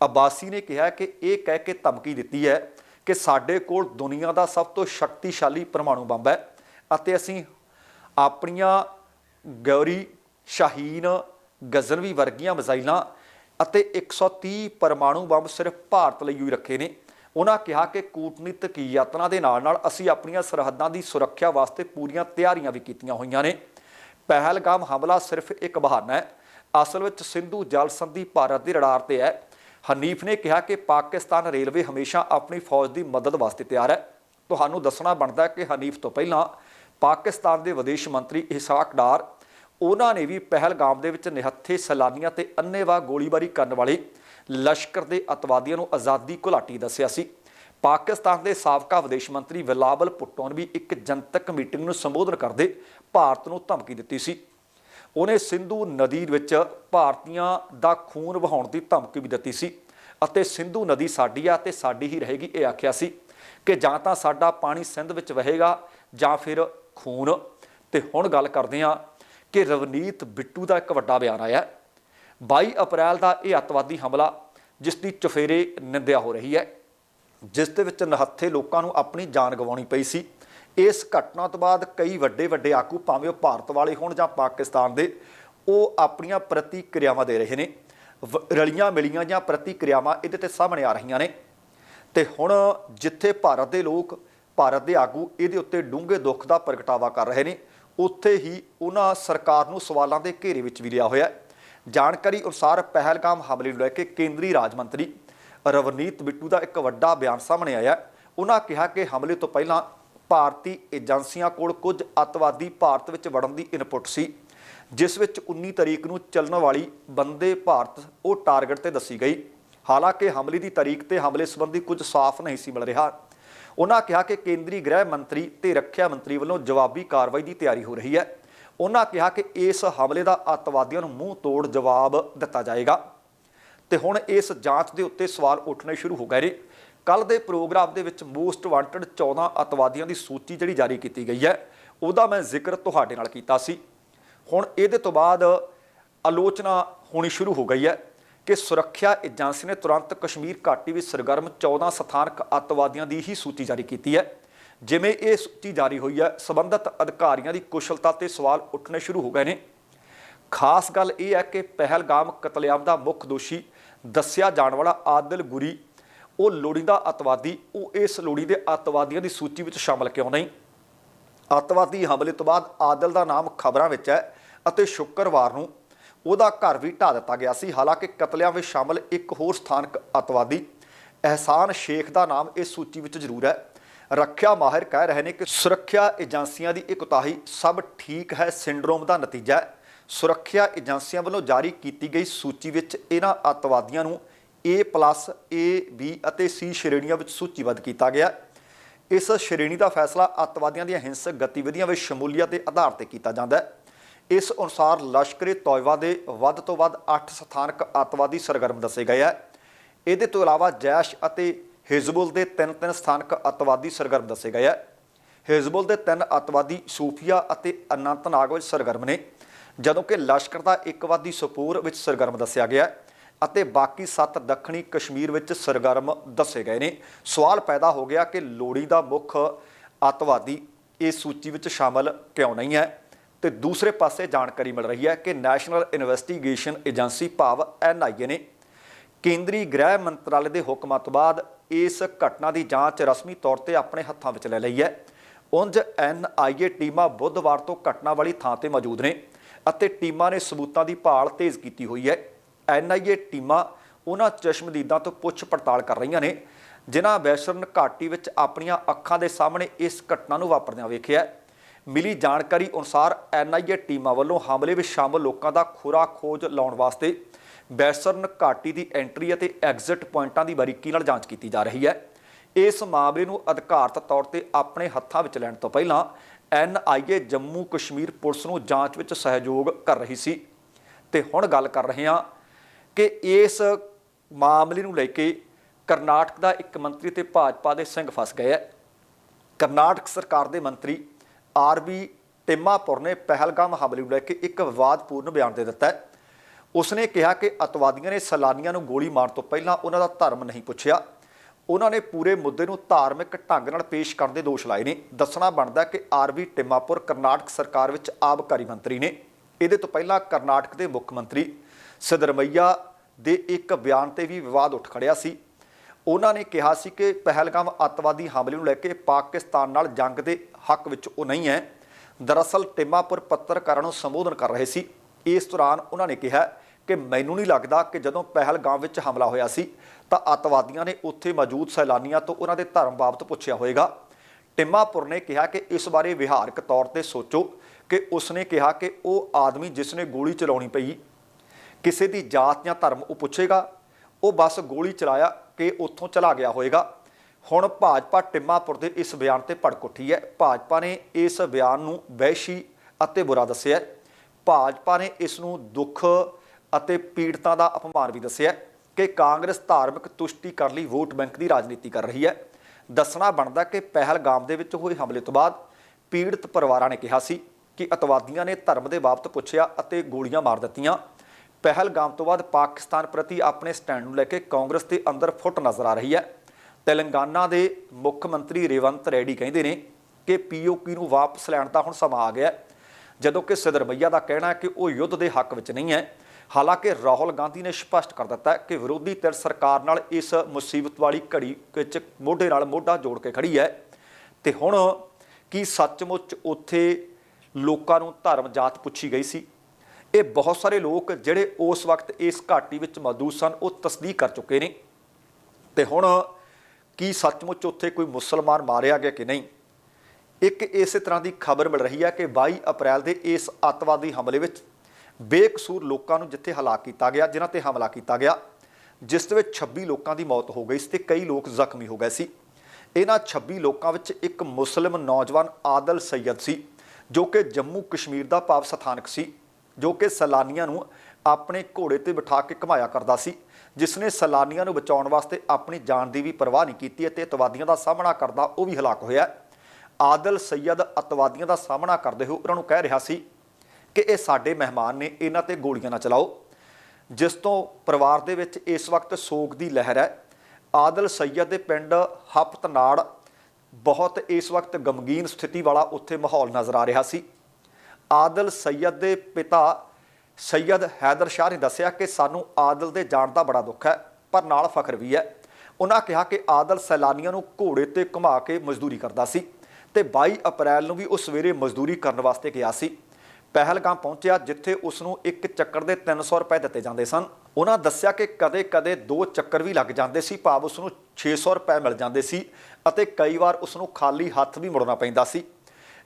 ਅਬਾਸੀ ਨੇ ਕਿਹਾ ਕਿ ਇਹ ਕਹਿ ਕੇ ਧਮਕੀ ਦਿੱਤੀ ਹੈ ਕਿ ਸਾਡੇ ਕੋਲ ਦੁਨੀਆ ਦਾ ਸਭ ਤੋਂ ਸ਼ਕਤੀਸ਼ਾਲੀ ਪਰਮਾਣੂ ਬੰਬ ਹੈ ਅਤੇ ਅਸੀਂ ਆਪਣੀਆਂ ਗੌਰੀ ਸ਼ਾਹੀਨ ਗਜ਼ਨਵੀ ਵਰਗੀਆਂ ਮਿਜ਼ਾਈਲਾਂ ਅਤੇ 130 ਪਰਮਾਣੂ ਬੰਬ ਸਿਰਫ ਭਾਰਤ ਲਈ ਹੀ ਰੱਖੇ ਨੇ। ਉਹਨਾਂ ਕਿਹਾ ਕਿ ਕੂਟਨੀਤਿਕ ਯਤਨਾਂ ਦੇ ਨਾਲ ਨਾਲ ਅਸੀਂ ਆਪਣੀਆਂ ਸਰਹੱਦਾਂ ਦੀ ਸੁਰੱਖਿਆ ਵਾਸਤੇ ਪੂਰੀਆਂ ਤਿਆਰੀਆਂ ਵੀ ਕੀਤੀਆਂ ਹੋਈਆਂ ਨੇ। ਪਹਿਲਗਾਮ ਹਮਲਾ ਸਿਰਫ ਇੱਕ ਬਹਾਨਾ ਹੈ। ਅਸਲ ਵਿੱਚ ਸਿੰਧੂ ਜਲ ਸੰਧੀ ਭਾਰਤ ਦੇ ਰਡਾਰ ਤੇ ਹੈ। ਹਨੀਫ ਨੇ ਕਿਹਾ ਕਿ ਪਾਕਿਸਤਾਨ ਰੇਲਵੇ ਹਮੇਸ਼ਾ ਆਪਣੀ ਫੌਜ ਦੀ ਮਦਦ ਵਾਸਤੇ ਤਿਆਰ ਹੈ। ਤੁਹਾਨੂੰ ਦੱਸਣਾ ਬਣਦਾ ਹੈ ਕਿ ਹਨੀਫ ਤੋਂ ਪਹਿਲਾਂ ਪਾਕਿਸਤਾਨ ਦੇ ਵਿਦੇਸ਼ ਮੰਤਰੀ ਇਸਾਕ ਡਾਰ ਉਹਨਾਂ ਨੇ ਵੀ ਪਹਿਲਗਾਮ ਦੇ ਵਿੱਚ ਨਿਹੱਥੇ ਸੈਲਾਨੀਆਂ ਤੇ ਅੰਨ੍ਹੇਵਾਹ ਗੋਲੀਬਾਰੀ ਕਰਨ ਵਾਲੇ ਲਸ਼ਕਰ ਦੇ ਅਤਵਾਦੀਆਂ ਨੂੰ ਆਜ਼ਾਦੀ ਘੁਲਾਟੀ ਦੱਸਿਆ ਸੀ। ਪਾਕਿਸਤਾਨ ਦੇ ਸਾਬਕਾ ਵਿਦੇਸ਼ ਮੰਤਰੀ ਵਿਲਾਵਲ ਭੁੱਟੋ ਨੇ ਵੀ ਇੱਕ ਜਨਤਕ ਮੀਟਿੰਗ ਨੂੰ ਸੰਬੋਧਨ ਕਰਦੇ ਭਾਰਤ ਨੂੰ ਧਮਕੀ ਦਿੱਤੀ ਸੀ। ਉਹਨੇ ਸਿੰਧੂ ਨਦੀ ਵਿੱਚ ਭਾਰਤੀਆਂ ਦਾ ਖੂਨ ਵਹਾਉਣ ਦੀ ਧਮਕੀ ਵੀ ਦਿੱਤੀ ਸੀ ਅਤੇ ਸਿੰਧੂ ਨਦੀ ਸਾਡੀ ਆ ਤੇ ਸਾਡੀ ਹੀ ਰਹੇਗੀ, ਇਹ ਆਖਿਆ ਸੀ ਕਿ ਜਾਂ ਤਾਂ ਸਾਡਾ ਪਾਣੀ ਸਿੰਧ ਵਿੱਚ ਵਹੇਗਾ ਜਾਂ ਫਿਰ ਖੂਨ। ਤੇ ਹੁਣ ਗੱਲ ਕਰਦੇ ਹਾਂ ਕਿ ਰਵਨੀਤ ਬਿੱਟੂ ਦਾ ਇੱਕ ਵੱਡਾ ਬਿਆਨ ਆਇਆ ਹੈ। 22 ਅਪ੍ਰੈਲ ਦਾ ਇਹ ਅੱਤਵਾਦੀ ਹਮਲਾ, ਜਿਸ ਦੀ ਚਫੇਰੇ ਨਿੰਦਿਆ ਹੋ ਰਹੀ ਹੈ, ਜਿਸ ਦੇ ਵਿੱਚ ਨਹੱਥੇ ਲੋਕਾਂ ਨੂੰ ਆਪਣੀ ਜਾਨ ਗਵਾਉਣੀ ਪਈ ਸੀ। ਇਸ ਘਟਨਾ ਤੋਂ ਬਾਅਦ ਕਈ ਵੱਡੇ ਵੱਡੇ ਆਗੂ ਭਾਵੇਂ ਉਹ ਭਾਰਤ ਵਾਲੇ ਹੋਣ ਜਾਂ ਪਾਕਿਸਤਾਨ ਦੇ, ਉਹ ਆਪਣੀਆਂ ਪ੍ਰਤੀਕਿਰਿਆਵਾਂ ਦੇ ਰਹੇ ਨੇ। ਵ- ਰਲੀਆਂ ਮਿਲੀਆਂ ਜਾਂ ਪ੍ਰਤੀਕਿਰਿਆਵਾਂ ਇਹਦੇ ਤੇ ਸਾਹਮਣੇ ਆ ਰਹੀਆਂ ਨੇ। ਤੇ ਹੁਣ ਜਿੱਥੇ ਭਾਰਤ ਦੇ ਲੋਕ, ਭਾਰਤ ਦੇ ਆਗੂ ਇਹਦੇ ਉੱਤੇ ਡੂੰਘੇ ਦੁੱਖ ਦਾ ਪ੍ਰਗਟਾਵਾ ਕਰ ਰਹੇ ਨੇ ਉੱਥੇ ਹੀ ਉਹਨਾਂ ਸਰਕਾਰ ਨੂੰ ਸਵਾਲਾਂ ਦੇ ਘੇਰੇ ਵਿੱਚ ਵੀ ਲਿਆ ਹੋਇਆ ਹੈ। ਜਾਣਕਾਰੀ ਅਨੁਸਾਰ ਪਹਿਲਗਾਮ ਹਮਲੇ ਨੂੰ ਲੈ ਕੇ ਕੇਂਦਰੀ ਰਾਜ ਮੰਤਰੀ ਰਵਨੀਤ ਬਿੱਟੂ ਦਾ ਇੱਕ ਵੱਡਾ ਬਿਆਨ ਸਾਹਮਣੇ ਆਇਆ ਉਹਨਾਂ ਕਿਹਾ ਕਿ ਹਮਲੇ ਤੋਂ ਪਹਿਲਾਂ ਭਾਰਤੀ ਏਜੰਸੀਆਂ ਕੋਲ ਕੁਝ ਅੱਤਵਾਦੀ ਭਾਰਤ ਵਿੱਚ ਵੜਨ ਦੀ ਇਨਪੁਟ ਸੀ, ਜਿਸ ਵਿੱਚ 19 ਤਰੀਕ ਨੂੰ ਚੱਲਣ ਵਾਲੀ ਬੰਦੇ ਭਾਰਤ ਉਹ ਟਾਰਗੇਟ ਤੇ ਦੱਸੀ ਗਈ। ਹਾਲਾਂਕਿ ਹਮਲੇ ਦੀ ਤਾਰੀਖ ਤੇ ਹਮਲੇ ਸੰਬੰਧੀ ਕੁਝ ਸਾਫ਼ ਨਹੀਂ ਸੀ ਮਿਲ ਰਿਹਾ। ਉਹਨਾਂ ਕਿਹਾ ਕਿ ਕੇਂਦਰੀ ਗ੍ਰਹਿ ਮੰਤਰੀ ਤੇ ਰੱਖਿਆ ਮੰਤਰੀ ਵੱਲੋਂ ਜਵਾਬੀ ਕਾਰਵਾਈ ਦੀ ਤਿਆਰੀ ਹੋ ਰਹੀ ਹੈ। ਉਹਨਾਂ ਕਿਹਾ ਕਿ ਇਸ ਹਮਲੇ ਦਾ ਅੱਤਵਾਦੀਆਂ ਨੂੰ ਮੂੰਹ ਤੋੜ ਜਵਾਬ ਦਿੱਤਾ ਜਾਏਗਾ। ਤੇ ਹੁਣ ਇਸ ਜਾਂਚ ਦੇ ਉੱਤੇ ਸਵਾਲ ਉੱਠਣੇ ਸ਼ੁਰੂ ਹੋ ਗਏ ਨੇ। ਕੱਲ ਦੇ ਪ੍ਰੋਗਰਾਮ ਦੇ ਵਿੱਚ ਮੋਸਟ ਵਾਂਟਡ 14 ਅਤਵਾਦੀਆਂ ਦੀ ਸੂਚੀ ਜਿਹੜੀ ਜਾਰੀ ਕੀਤੀ ਗਈ ਹੈ, ਉਹਦਾ ਮੈਂ ਜ਼ਿਕਰ ਤੁਹਾਡੇ ਨਾਲ ਕੀਤਾ ਸੀ। ਹੁਣ ਇਹਦੇ ਤੋਂ ਬਾਅਦ ਆਲੋਚਨਾ ਹੋਣੀ ਸ਼ੁਰੂ ਹੋ ਗਈ ਹੈ। ਕਿ ਸੁਰੱਖਿਆ ਏਜੰਸੀ ਨੇ ਤੁਰੰਤ ਕਸ਼ਮੀਰ ਘਾਟੀ ਵਿੱਚ ਸਰਗਰਮ 14 ਸਥਾਨਕ ਅੱਤਵਾਦੀਆਂ ਦੀ ਹੀ ਸੂਚੀ ਜਾਰੀ ਕੀਤੀ ਹੈ। ਜਿਵੇਂ ਇਹ ਸੂਚੀ ਜਾਰੀ ਹੋਈ ਹੈ, ਸਬੰਧਤ ਅਧਿਕਾਰੀਆਂ ਦੀ ਕੁਸ਼ਲਤਾ ਤੇ ਸਵਾਲ ਉੱਠਣੇ ਸ਼ੁਰੂ ਹੋ ਗਏ ਨੇ। ਖਾਸ ਗੱਲ ਇਹ ਹੈ ਕਿ ਪਹਿਲਗਾਮ ਕਤਲੇਆਮ ਦਾ ਮੁੱਖ ਦੋਸ਼ੀ ਦੱਸਿਆ ਜਾਣ ਵਾਲਾ ਆਦਿਲ ਗੁਰੀ, ਉਹ ਲੋੜੀਂਦਾ ਅਤਵਾਦੀ, ਉਹ ਇਸ ਲੋੜੀਂਦੇ ਅਤਵਾਦੀਆਂ ਦੀ ਸੂਚੀ ਵਿੱਚ ਸ਼ਾਮਲ ਕਿਉਂ ਨਹੀਂ? ਅੱਤਵਾਦੀ ਹਮਲੇ ਤੋਂ ਬਾਅਦ ਆਦਿਲ ਦਾ ਨਾਮ ਖਬਰਾਂ ਵਿੱਚ ਹੈ ਅਤੇ ਸ਼ੁੱਕਰਵਾਰ ਨੂੰ ਉਹਦਾ ਘਰ ਵੀ ਢਾ ਦਿੱਤਾ ਗਿਆ ਸੀ। ਹਾਲਾਂਕਿ ਕਤਲਿਆਂ ਵਿੱਚ ਸ਼ਾਮਲ ਇੱਕ ਹੋਰ ਸਥਾਨਕ ਅਤਵਾਦੀ, ਅਹਿਸਾਨ ਸ਼ੇਖ ਦਾ ਨਾਮ ਇਸ ਸੂਚੀ ਵਿੱਚ ਜ਼ਰੂਰ ਹੈ। ਰੱਖਿਆ ਮਾਹਿਰ ਕਹਿ ਰਹੇ ਨੇ ਕਿ ਸੁਰੱਖਿਆ ਏਜੰਸੀਆਂ ਦੀ ਇਹ ਕੁਤਾਹੀ ਸਭ ਠੀਕ ਹੈ, ਸਿੰਡਰੋਮ ਦਾ ਨਤੀਜਾ ਹੈ। ਸੁਰੱਖਿਆ ਏਜੰਸੀਆਂ ਵੱਲੋਂ ਜਾਰੀ ਕੀਤੀ ਗਈ ਸੂਚੀ ਵਿੱਚ ਇਹਨਾਂ ਅਤਵਾਦੀਆਂ ਨੂੰ A+ A, B ਅਤੇ C ਸ਼੍ਰੇਣੀਆਂ ਵਿੱਚ ਸੂਚੀਬੱਧ ਕੀਤਾ ਗਿਆ। ਇਸ ਸ਼੍ਰੇਣੀ ਦਾ ਫੈਸਲਾ ਅੱਤਵਾਦੀਆਂ ਦੀਆਂ ਹਿੰਸਕ ਗਤੀਵਿਧੀਆਂ ਵਿੱਚ ਸ਼ਮੂਲੀਅਤ ਦੇ ਆਧਾਰ ਤੇ ਕੀਤਾ ਜਾਂਦਾ ਹੈ। ਇਸ ਅਨੁਸਾਰ ਲਸ਼ਕਰੇ ਤੌਇਬਾ ਦੇ ਵੱਧ ਤੋਂ ਵੱਧ 8 ਸਥਾਨਕ ਅੱਤਵਾਦੀ ਸਰਗਰਮ ਦੱਸੇ ਗਏ ਹੈ ਇਹਦੇ ਤੋਂ ਇਲਾਵਾ ਜੈਸ਼ ਅਤੇ ਹਿਜ਼ਬੁਲ ਦੇ ਤਿੰਨ ਤਿੰਨ ਸਥਾਨਕ ਅੱਤਵਾਦੀ ਸਰਗਰਮ ਦੱਸੇ ਗਏ ਹੈ ਹਿਜ਼ਬੁਲ ਦੇ ਤਿੰਨ ਅੱਤਵਾਦੀ ਸੂਫੀਆ ਅਤੇ ਅਨੰਤਨਾਗ ਵਿੱਚ ਸਰਗਰਮ ਨੇ, ਜਦੋਂ ਕਿ ਲਸ਼ਕਰ ਦਾ ਇੱਕ ਵਾਦੀ ਸਪੂਰ ਵਿੱਚ ਸਰਗਰਮ ਦੱਸਿਆ ਗਿਆ ਅਤੇ ਬਾਕੀ 7 ਦੱਖਣੀ ਕਸ਼ਮੀਰ ਵਿੱਚ ਸਰਗਰਮ ਦੱਸੇ ਗਏ ਨੇ। ਸਵਾਲ ਪੈਦਾ ਹੋ ਗਿਆ ਕਿ ਲੋੜੀ ਦਾ ਮੁੱਖ ਅੱਤਵਾਦੀ ਇਸ ਸੂਚੀ ਵਿੱਚ ਸ਼ਾਮਲ ਕਿਉਂ ਨਹੀਂ ਹੈ। ਤੇ ਦੂਸਰੇ ਪਾਸੇ ਜਾਣਕਾਰੀ ਮਿਲ ਰਹੀ ਹੈ ਕਿ ਨੈਸ਼ਨਲ ਇਨਵੈਸਟੀਗੇਸ਼ਨ ਏਜੰਸੀ ਭਾਵ ਐਨਆਈਏ ਨੇ ਕੇਂਦਰੀ ਗ੍ਰਹਿ ਮੰਤਰਾਲੇ ਦੇ ਹੁਕਮਾਂ ਤੋਂ ਬਾਅਦ ਇਸ ਘਟਨਾ ਦੀ ਜਾਂਚ ਰਸਮੀ ਤੌਰ ਤੇ ਆਪਣੇ ਹੱਥਾਂ ਵਿੱਚ ਲੈ ਲਈ ਹੈ। ਉਂਝ ਐਨਆਈਏ ਟੀਮਾਂ ਬੁੱਧਵਾਰ ਤੋਂ ਘਟਨਾ ਵਾਲੀ ਥਾਂ ਤੇ ਮੌਜੂਦ ਨੇ ਅਤੇ ਟੀਮਾਂ ਨੇ ਸਬੂਤਾਂ ਦੀ ਭਾਲ ਤੇਜ਼ ਕੀਤੀ ਹੋਈ ਹੈ। ਐਨਆਈਏ ਟੀਮਾਂ ਉਹਨਾਂ ਚਸ਼ਮਦੀਦਾਂ ਤੋਂ ਪੁੱਛ ਪੜਤਾਲ ਕਰ ਰਹੀਆਂ ਨੇ, ਜਿਨ੍ਹਾਂ ਵੈਸ਼ਰਨ ਘਾਟੀ ਵਿੱਚ ਆਪਣੀਆਂ ਅੱਖਾਂ ਦੇ ਸਾਹਮਣੇ ਇਸ ਘਟਨਾ ਨੂੰ ਵਾਪਰਦਿਆਂ ਵੇਖਿਆ ਮਿਲੀ ਜਾਣਕਾਰੀ ਅਨੁਸਾਰ ਐਨਆਈਏ ਟੀਮਾਂ ਵੱਲੋਂ ਹਮਲੇ ਵਿੱਚ ਸ਼ਾਮਲ ਲੋਕਾਂ ਦਾ ਖੁਰਾ ਖੋਜ ਲਾਉਣ ਵਾਸਤੇ ਬੈਸਰਨ ਘਾਟੀ ਦੀ ਐਂਟਰੀ ਅਤੇ ਐਗਜ਼ਿਟ ਪੁਆਇੰਟਾਂ ਦੀ ਬਾਰੀਕੀ ਨਾਲ ਜਾਂਚ ਕੀਤੀ ਜਾ ਰਹੀ ਹੈ। ਇਸ ਮਾਮਲੇ ਨੂੰ ਅਧਿਕਾਰਤ ਤੌਰ ਤੇ ਆਪਣੇ ਹੱਥਾਂ ਵਿੱਚ ਲੈਣ ਤੋਂ ਪਹਿਲਾਂ ਐਨਆਈਏ ਜੰਮੂ ਕਸ਼ਮੀਰ ਪੁਲਿਸ ਨੂੰ ਜਾਂਚ ਵਿੱਚ ਸਹਿਯੋਗ ਕਰ ਰਹੀ ਸੀ। ਤੇ ਹੁਣ ਗੱਲ ਕਰ ਰਹੇ ਹਾਂ ਕਿ ਇਸ ਮਾਮਲੇ ਨੂੰ ਲੈ ਕੇ ਕਰਨਾਟਕ ਦਾ ਇੱਕ ਮੰਤਰੀ ਤੇ ਭਾਜਪਾ ਦੇ ਸਿੰਘ ਫਸ ਗਏ ਹੈ। ਕਰਨਾਟਕ ਸਰਕਾਰ ਦੇ ਮੰਤਰੀ ਆਰਬੀ ਟਿਮਾਪੁਰ ਨੇ ਪਹਿਲਗਾਮ ਹਮਲੇ ਨੂੰ ਲੈ ਕੇ ਇੱਕ ਵਿਵਾਦਪੂਰਨ ਬਿਆਨ ਦੇ ਦਿੱਤਾ ਹੈ। ਉਸਨੇ ਕਿਹਾ ਕਿ ਅਤਵਾਦੀਆਂ ਨੇ ਸੈਲਾਨੀਆਂ ਨੂੰ ਗੋਲੀ ਮਾਰਨ ਤੋਂ ਪਹਿਲਾਂ ਉਹਨਾਂ ਦਾ ਧਰਮ ਨਹੀਂ ਪੁੱਛਿਆ। ਉਹਨਾਂ ਨੇ ਪੂਰੇ ਮੁੱਦੇ ਨੂੰ ਧਾਰਮਿਕ ਢੰਗ ਨਾਲ ਪੇਸ਼ ਕਰਨ ਦੇ ਦੋਸ਼ ਲਾਏ ਨੇ। ਦੱਸਣਾ ਬਣਦਾ ਕਿ ਆਰਬੀ ਟਿਮਾਪੁਰ ਕਰਨਾਟਕ ਸਰਕਾਰ ਵਿੱਚ ਆਬਕਾਰੀ ਮੰਤਰੀ ਨੇ। ਇਹਦੇ ਤੋਂ ਪਹਿਲਾਂ ਕਰਨਾਟਕ ਦੇ ਮੁੱਖ ਮੰਤਰੀ ਸਿद्धਰਮਈਆ ਦੇ ਇੱਕ ਬਿਆਨ ਤੇ ਵੀ ਵਿਵਾਦ ਉੱਠ ਖੜਿਆ ਸੀ। ਉਹਨਾਂ ਨੇ ਕਿਹਾ ਸੀ ਕਿ ਪਹਿਲਗਾਮ ਅੱਤਵਾਦੀ ਹਮਲੇ ਨੂੰ ਲੈ ਕੇ ਪਾਕਿਸਤਾਨ ਨਾਲ ਜੰਗ ਦੇ ਹੱਕ ਵਿੱਚ ਉਹ ਨਹੀਂ ਹੈ। ਦਰਅਸਲ ਟਿਮਾਪੁਰ ਪੱਤਰਕਾਰਾਂ ਨੂੰ ਸੰਬੋਧਨ ਕਰ ਰਹੇ ਸੀ। ਇਸ ਦੌਰਾਨ ਉਹਨਾਂ ਨੇ ਕਿਹਾ ਕਿ ਮੈਨੂੰ ਨਹੀਂ ਲੱਗਦਾ ਕਿ ਜਦੋਂ ਪਹਿਲਗਾਮ ਵਿੱਚ ਹਮਲਾ ਹੋਇਆ ਸੀ, ਤਾਂ ਅੱਤਵਾਦੀਆਂ ਨੇ ਉੱਥੇ ਮੌਜੂਦ ਸੈਲਾਨੀਆਂ ਤੋਂ ਉਹਨਾਂ ਦੇ ਧਰਮ ਬਾਬਤ ਪੁੱਛਿਆ ਹੋਵੇਗਾ। ਟਿਮਾਪੁਰ ਨੇ ਕਿਹਾ ਕਿ ਇਸ ਬਾਰੇ ਵਿਹਾਰਕ ਤੌਰ ਤੇ ਸੋਚੋ ਕਿ ਉਸਨੇ ਕਿਹਾ ਕਿ ਉਹ ਆਦਮੀ ਜਿਸ ਨੇ ਗੋਲੀ ਚਲਾਉਣੀ ਪਈ, ਕਿਸੇ ਦੀ ਜਾਤ ਜਾਂ ਧਰਮ ਉਹ ਪੁੱਛੇਗਾ। ਉਹ ਬਸ ਗੋਲੀ ਚਲਾਇਆ ਕਿ ਉੱਥੋਂ ਚਲਾ ਗਿਆ ਹੋਵੇਗਾ ਹੁਣ ਭਾਜਪਾ ਟਿਮਾਪੁਰ ਦੇ ਇਸ ਬਿਆਨ ਤੇ ਭੜਕ ਉੱਠੀ ਹੈ। ਭਾਜਪਾ ਨੇ ਇਸ ਬਿਆਨ ਨੂੰ ਵਹਿਸ਼ੀ ਅਤੇ ਬੁਰਾ ਦੱਸਿਆ ਭਾਜਪਾ ਨੇ ਇਸ ਨੂੰ ਦੁੱਖ ਅਤੇ ਪੀੜਤਾਂ ਦਾ ਅਪਮਾਨ ਵੀ ਦੱਸਿਆ ਕਿ ਕਾਂਗਰਸ ਧਾਰਮਿਕ ਤੁਸ਼ਟੀ ਕਰਨ ਲਈ ਵੋਟ ਬੈਂਕ ਦੀ ਰਾਜਨੀਤੀ ਕਰ ਰਹੀ ਹੈ। ਦੱਸਣਾ ਬਣਦਾ ਕਿ ਪਹਿਲਗਾਮ ਦੇ ਵਿੱਚ ਹੋਏ ਹਮਲੇ ਤੋਂ ਬਾਅਦ ਪੀੜਤ ਪਰਿਵਾਰਾਂ ਨੇ ਕਿਹਾ ਸੀ ਕਿ ਅਤਵਾਦੀਆਂ ਨੇ ਧਰਮ ਦੇ ਬਾਬਤ ਪੁੱਛਿਆ ਅਤੇ ਗੋਲੀਆਂ ਮਾਰ ਦਿੱਤੀਆਂ। ਪਹਿਲਗਾਮ ਤੋਂ ਬਾਅਦ ਪਾਕਿਸਤਾਨ ਪ੍ਰਤੀ ਆਪਣੇ ਸਟੈਂਡ ਨੂੰ ਲੈ ਕੇ ਕਾਂਗਰਸ ਦੇ ਅੰਦਰ ਫੁੱਟ ਨਜ਼ਰ ਆ ਰਹੀ ਹੈ। ਤੇਲੰਗਾਨਾ ਦੇ ਮੁੱਖ ਮੰਤਰੀ ਰੇਵੰਤ ਰੈਡੀ ਕਹਿੰਦੇ ਨੇ ਕਿ ਪੀਓਕੀ ਨੂੰ ਵਾਪਸ ਲੈਣ ਦਾ ਹੁਣ ਸਮਾਂ ਆ ਗਿਆ ਜਦੋਂ ਕਿ ਸਿद्धਰਮਈਆ ਦਾ ਕਹਿਣਾ ਹੈ ਕਿ ਉਹ ਯੁੱਧ ਦੇ ਹੱਕ ਵਿੱਚ ਨਹੀਂ ਹੈ। ਹਾਲਾਂਕਿ ਰਾਹੁਲ ਗਾਂਧੀ ਨੇ ਸਪਸ਼ਟ ਕਰ ਦਿੱਤਾ ਕਿ ਵਿਰੋਧੀ ਧਿਰ ਸਰਕਾਰ ਨਾਲ ਇਸ ਮੁਸੀਬਤ ਵਾਲੀ ਘੜੀ ਵਿੱਚ ਮੋਢੇ ਨਾਲ ਮੋਢਾ ਜੋੜ ਕੇ ਖੜੀ ਹੈ। ਤੇ ਹੁਣ ਕੀ ਸੱਚਮੁੱਚ ਉੱਥੇ ਲੋਕਾਂ ਨੂੰ ਧਰਮ ਜਾਤ ਪੁੱਛੀ ਗਈ ਸੀ? ਇਹ ਬਹੁਤ ਸਾਰੇ ਲੋਕ ਜਿਹੜੇ ਉਸ ਵਕਤ ਇਸ ਘਾਟੀ ਵਿੱਚ ਮੌਜੂਦ ਸਨ, ਉਹ ਤਸਦੀਕ ਕਰ ਚੁੱਕੇ ਨੇ। ਤੇ ਹੁਣ ਕੀ ਸੱਚਮੁੱਚ ਉੱਥੇ ਕੋਈ ਮੁਸਲਮਾਨ ਮਾਰਿਆ ਗਿਆ ਕਿ ਨਹੀਂ? ਇੱਕ ਇਸੇ ਤਰ੍ਹਾਂ ਦੀ ਖਬਰ ਮਿਲ ਰਹੀ ਹੈ ਕਿ 22 ਅਪ੍ਰੈਲ ਦੇ ਇਸ ਅੱਤਵਾਦੀ ਹਮਲੇ ਵਿੱਚ ਬੇਕਸੂਰ ਲੋਕਾਂ ਨੂੰ ਜਿੱਥੇ ਹਲਾਕ ਕੀਤਾ ਗਿਆ, ਜਿਨ੍ਹਾਂ ਤੇ ਹਮਲਾ ਕੀਤਾ ਗਿਆ, ਜਿਸ ਦੇ ਵਿੱਚ 26 ਲੋਕਾਂ ਦੀ ਮੌਤ ਹੋ ਗਈ ਸੀ ਤੇ ਕਈ ਲੋਕ ਜ਼ਖਮੀ ਹੋ ਗਏ ਸੀ। ਇਹਨਾਂ 26 ਲੋਕਾਂ ਵਿੱਚ ਇੱਕ ਮੁਸਲਿਮ ਨੌਜਵਾਨ ਆਦਲ ਸੈਯਦ ਸੀ, ਜੋ ਕਿ ਜੰਮੂ ਕਸ਼ਮੀਰ ਦਾ ਪਾਵ ਸਥਾਨਕ ਸੀ। ਜੋ ਕਿ ਸੈਲਾਨੀਆਂ ਨੂੰ ਆਪਣੇ ਘੋੜੇ ਤੇ ਬਿਠਾ ਕੇ ਘੁਮਾਇਆ ਕਰਦਾ ਸੀ ਜਿਸ ਨੇ ਸੈਲਾਨੀਆਂ ਨੂੰ ਬਚਾਉਣ ਵਾਸਤੇ ਆਪਣੀ ਜਾਨ ਦੀ ਵੀ ਪਰਵਾਹ ਨਹੀਂ ਕੀਤੀ ਅਤੇ ਅਤਵਾਦੀਆਂ ਦਾ ਸਾਹਮਣਾ ਕਰਦਾ ਉਹ ਵੀ ਹਲਾਕ ਹੋਇਆ। ਆਦਲ ਸੈਯਦ ਅਤਵਾਦੀਆਂ ਦਾ ਸਾਹਮਣਾ ਕਰਦੇ ਹੋਏ ਉਹਨਾਂ ਨੂੰ ਕਹਿ ਰਿਹਾ ਸੀ ਕਿ ਇਹ ਸਾਡੇ ਮਹਿਮਾਨ ਨੇ, ਇਹਨਾਂ ਤੇ ਗੋਲੀਆਂ ਨਾ ਚਲਾਓ। ਜਿਸ ਤੋਂ ਪਰਿਵਾਰ ਦੇ ਵਿੱਚ ਇਸ ਵਕਤ ਸੋਗ ਦੀ ਲਹਿਰ ਹੈ। ਆਦਲ ਸੈਯਦ ਦੇ ਪਿੰਡ ਹਪਤਨਾੜ ਬਹੁਤ ਇਸ ਵਕਤ ਗਮਗੀਨ ਸਥਿਤੀ ਵਾਲਾ ਉੱਥੇ ਮਾਹੌਲ ਨਜ਼ਰ ਆ ਰਿਹਾ ਸੀ। ਆਦਲ ਸੈਯਦ ਦੇ ਪਿਤਾ ਸੈਯਦ ਹੈਦਰ ਸ਼ਾਹ ਨੇ ਦੱਸਿਆ ਕਿ ਸਾਨੂੰ ਆਦਲ ਦੇ ਜਾਣ ਦਾ ਬੜਾ ਦੁੱਖ ਹੈ, ਪਰ ਨਾਲ ਫਖਰ ਵੀ ਹੈ। ਉਹਨਾਂ ਕਿਹਾ ਕਿ ਆਦਲ ਸੈਲਾਨੀਆਂ ਨੂੰ ਘੋੜੇ ਤੇ ਘੁਮਾ ਕੇ ਮਜ਼ਦੂਰੀ ਕਰਦਾ ਸੀ ਤੇ 22 ਅਪ੍ਰੈਲ ਨੂੰ ਵੀ ਉਹ ਸਵੇਰੇ ਮਜ਼ਦੂਰੀ ਕਰਨ ਵਾਸਤੇ ਗਿਆ ਸੀ। ਪਹਿਲਗਾਮ ਪਹੁੰਚਿਆ ਜਿੱਥੇ ਉਸ ਨੂੰ ਇੱਕ ਚੱਕਰ ਦੇ 300 ਰੁਪਏ ਦਿੱਤੇ ਜਾਂਦੇ ਸਨ। ਉਹਨਾਂ ਦੱਸਿਆ ਕਿ ਕਦੇ-ਕਦੇ ਦੋ ਚੱਕਰ ਵੀ ਲੱਗ ਜਾਂਦੇ ਸੀ, ਭਾਵ ਉਸ ਨੂੰ 600 ਰੁਪਏ ਮਿਲ ਜਾਂਦੇ ਸੀ ਅਤੇ ਕਈ ਵਾਰ ਉਸ ਨੂੰ ਖਾਲੀ ਹੱਥ ਵੀ ਮੁੜਨਾ ਪੈਂਦਾ ਸੀ।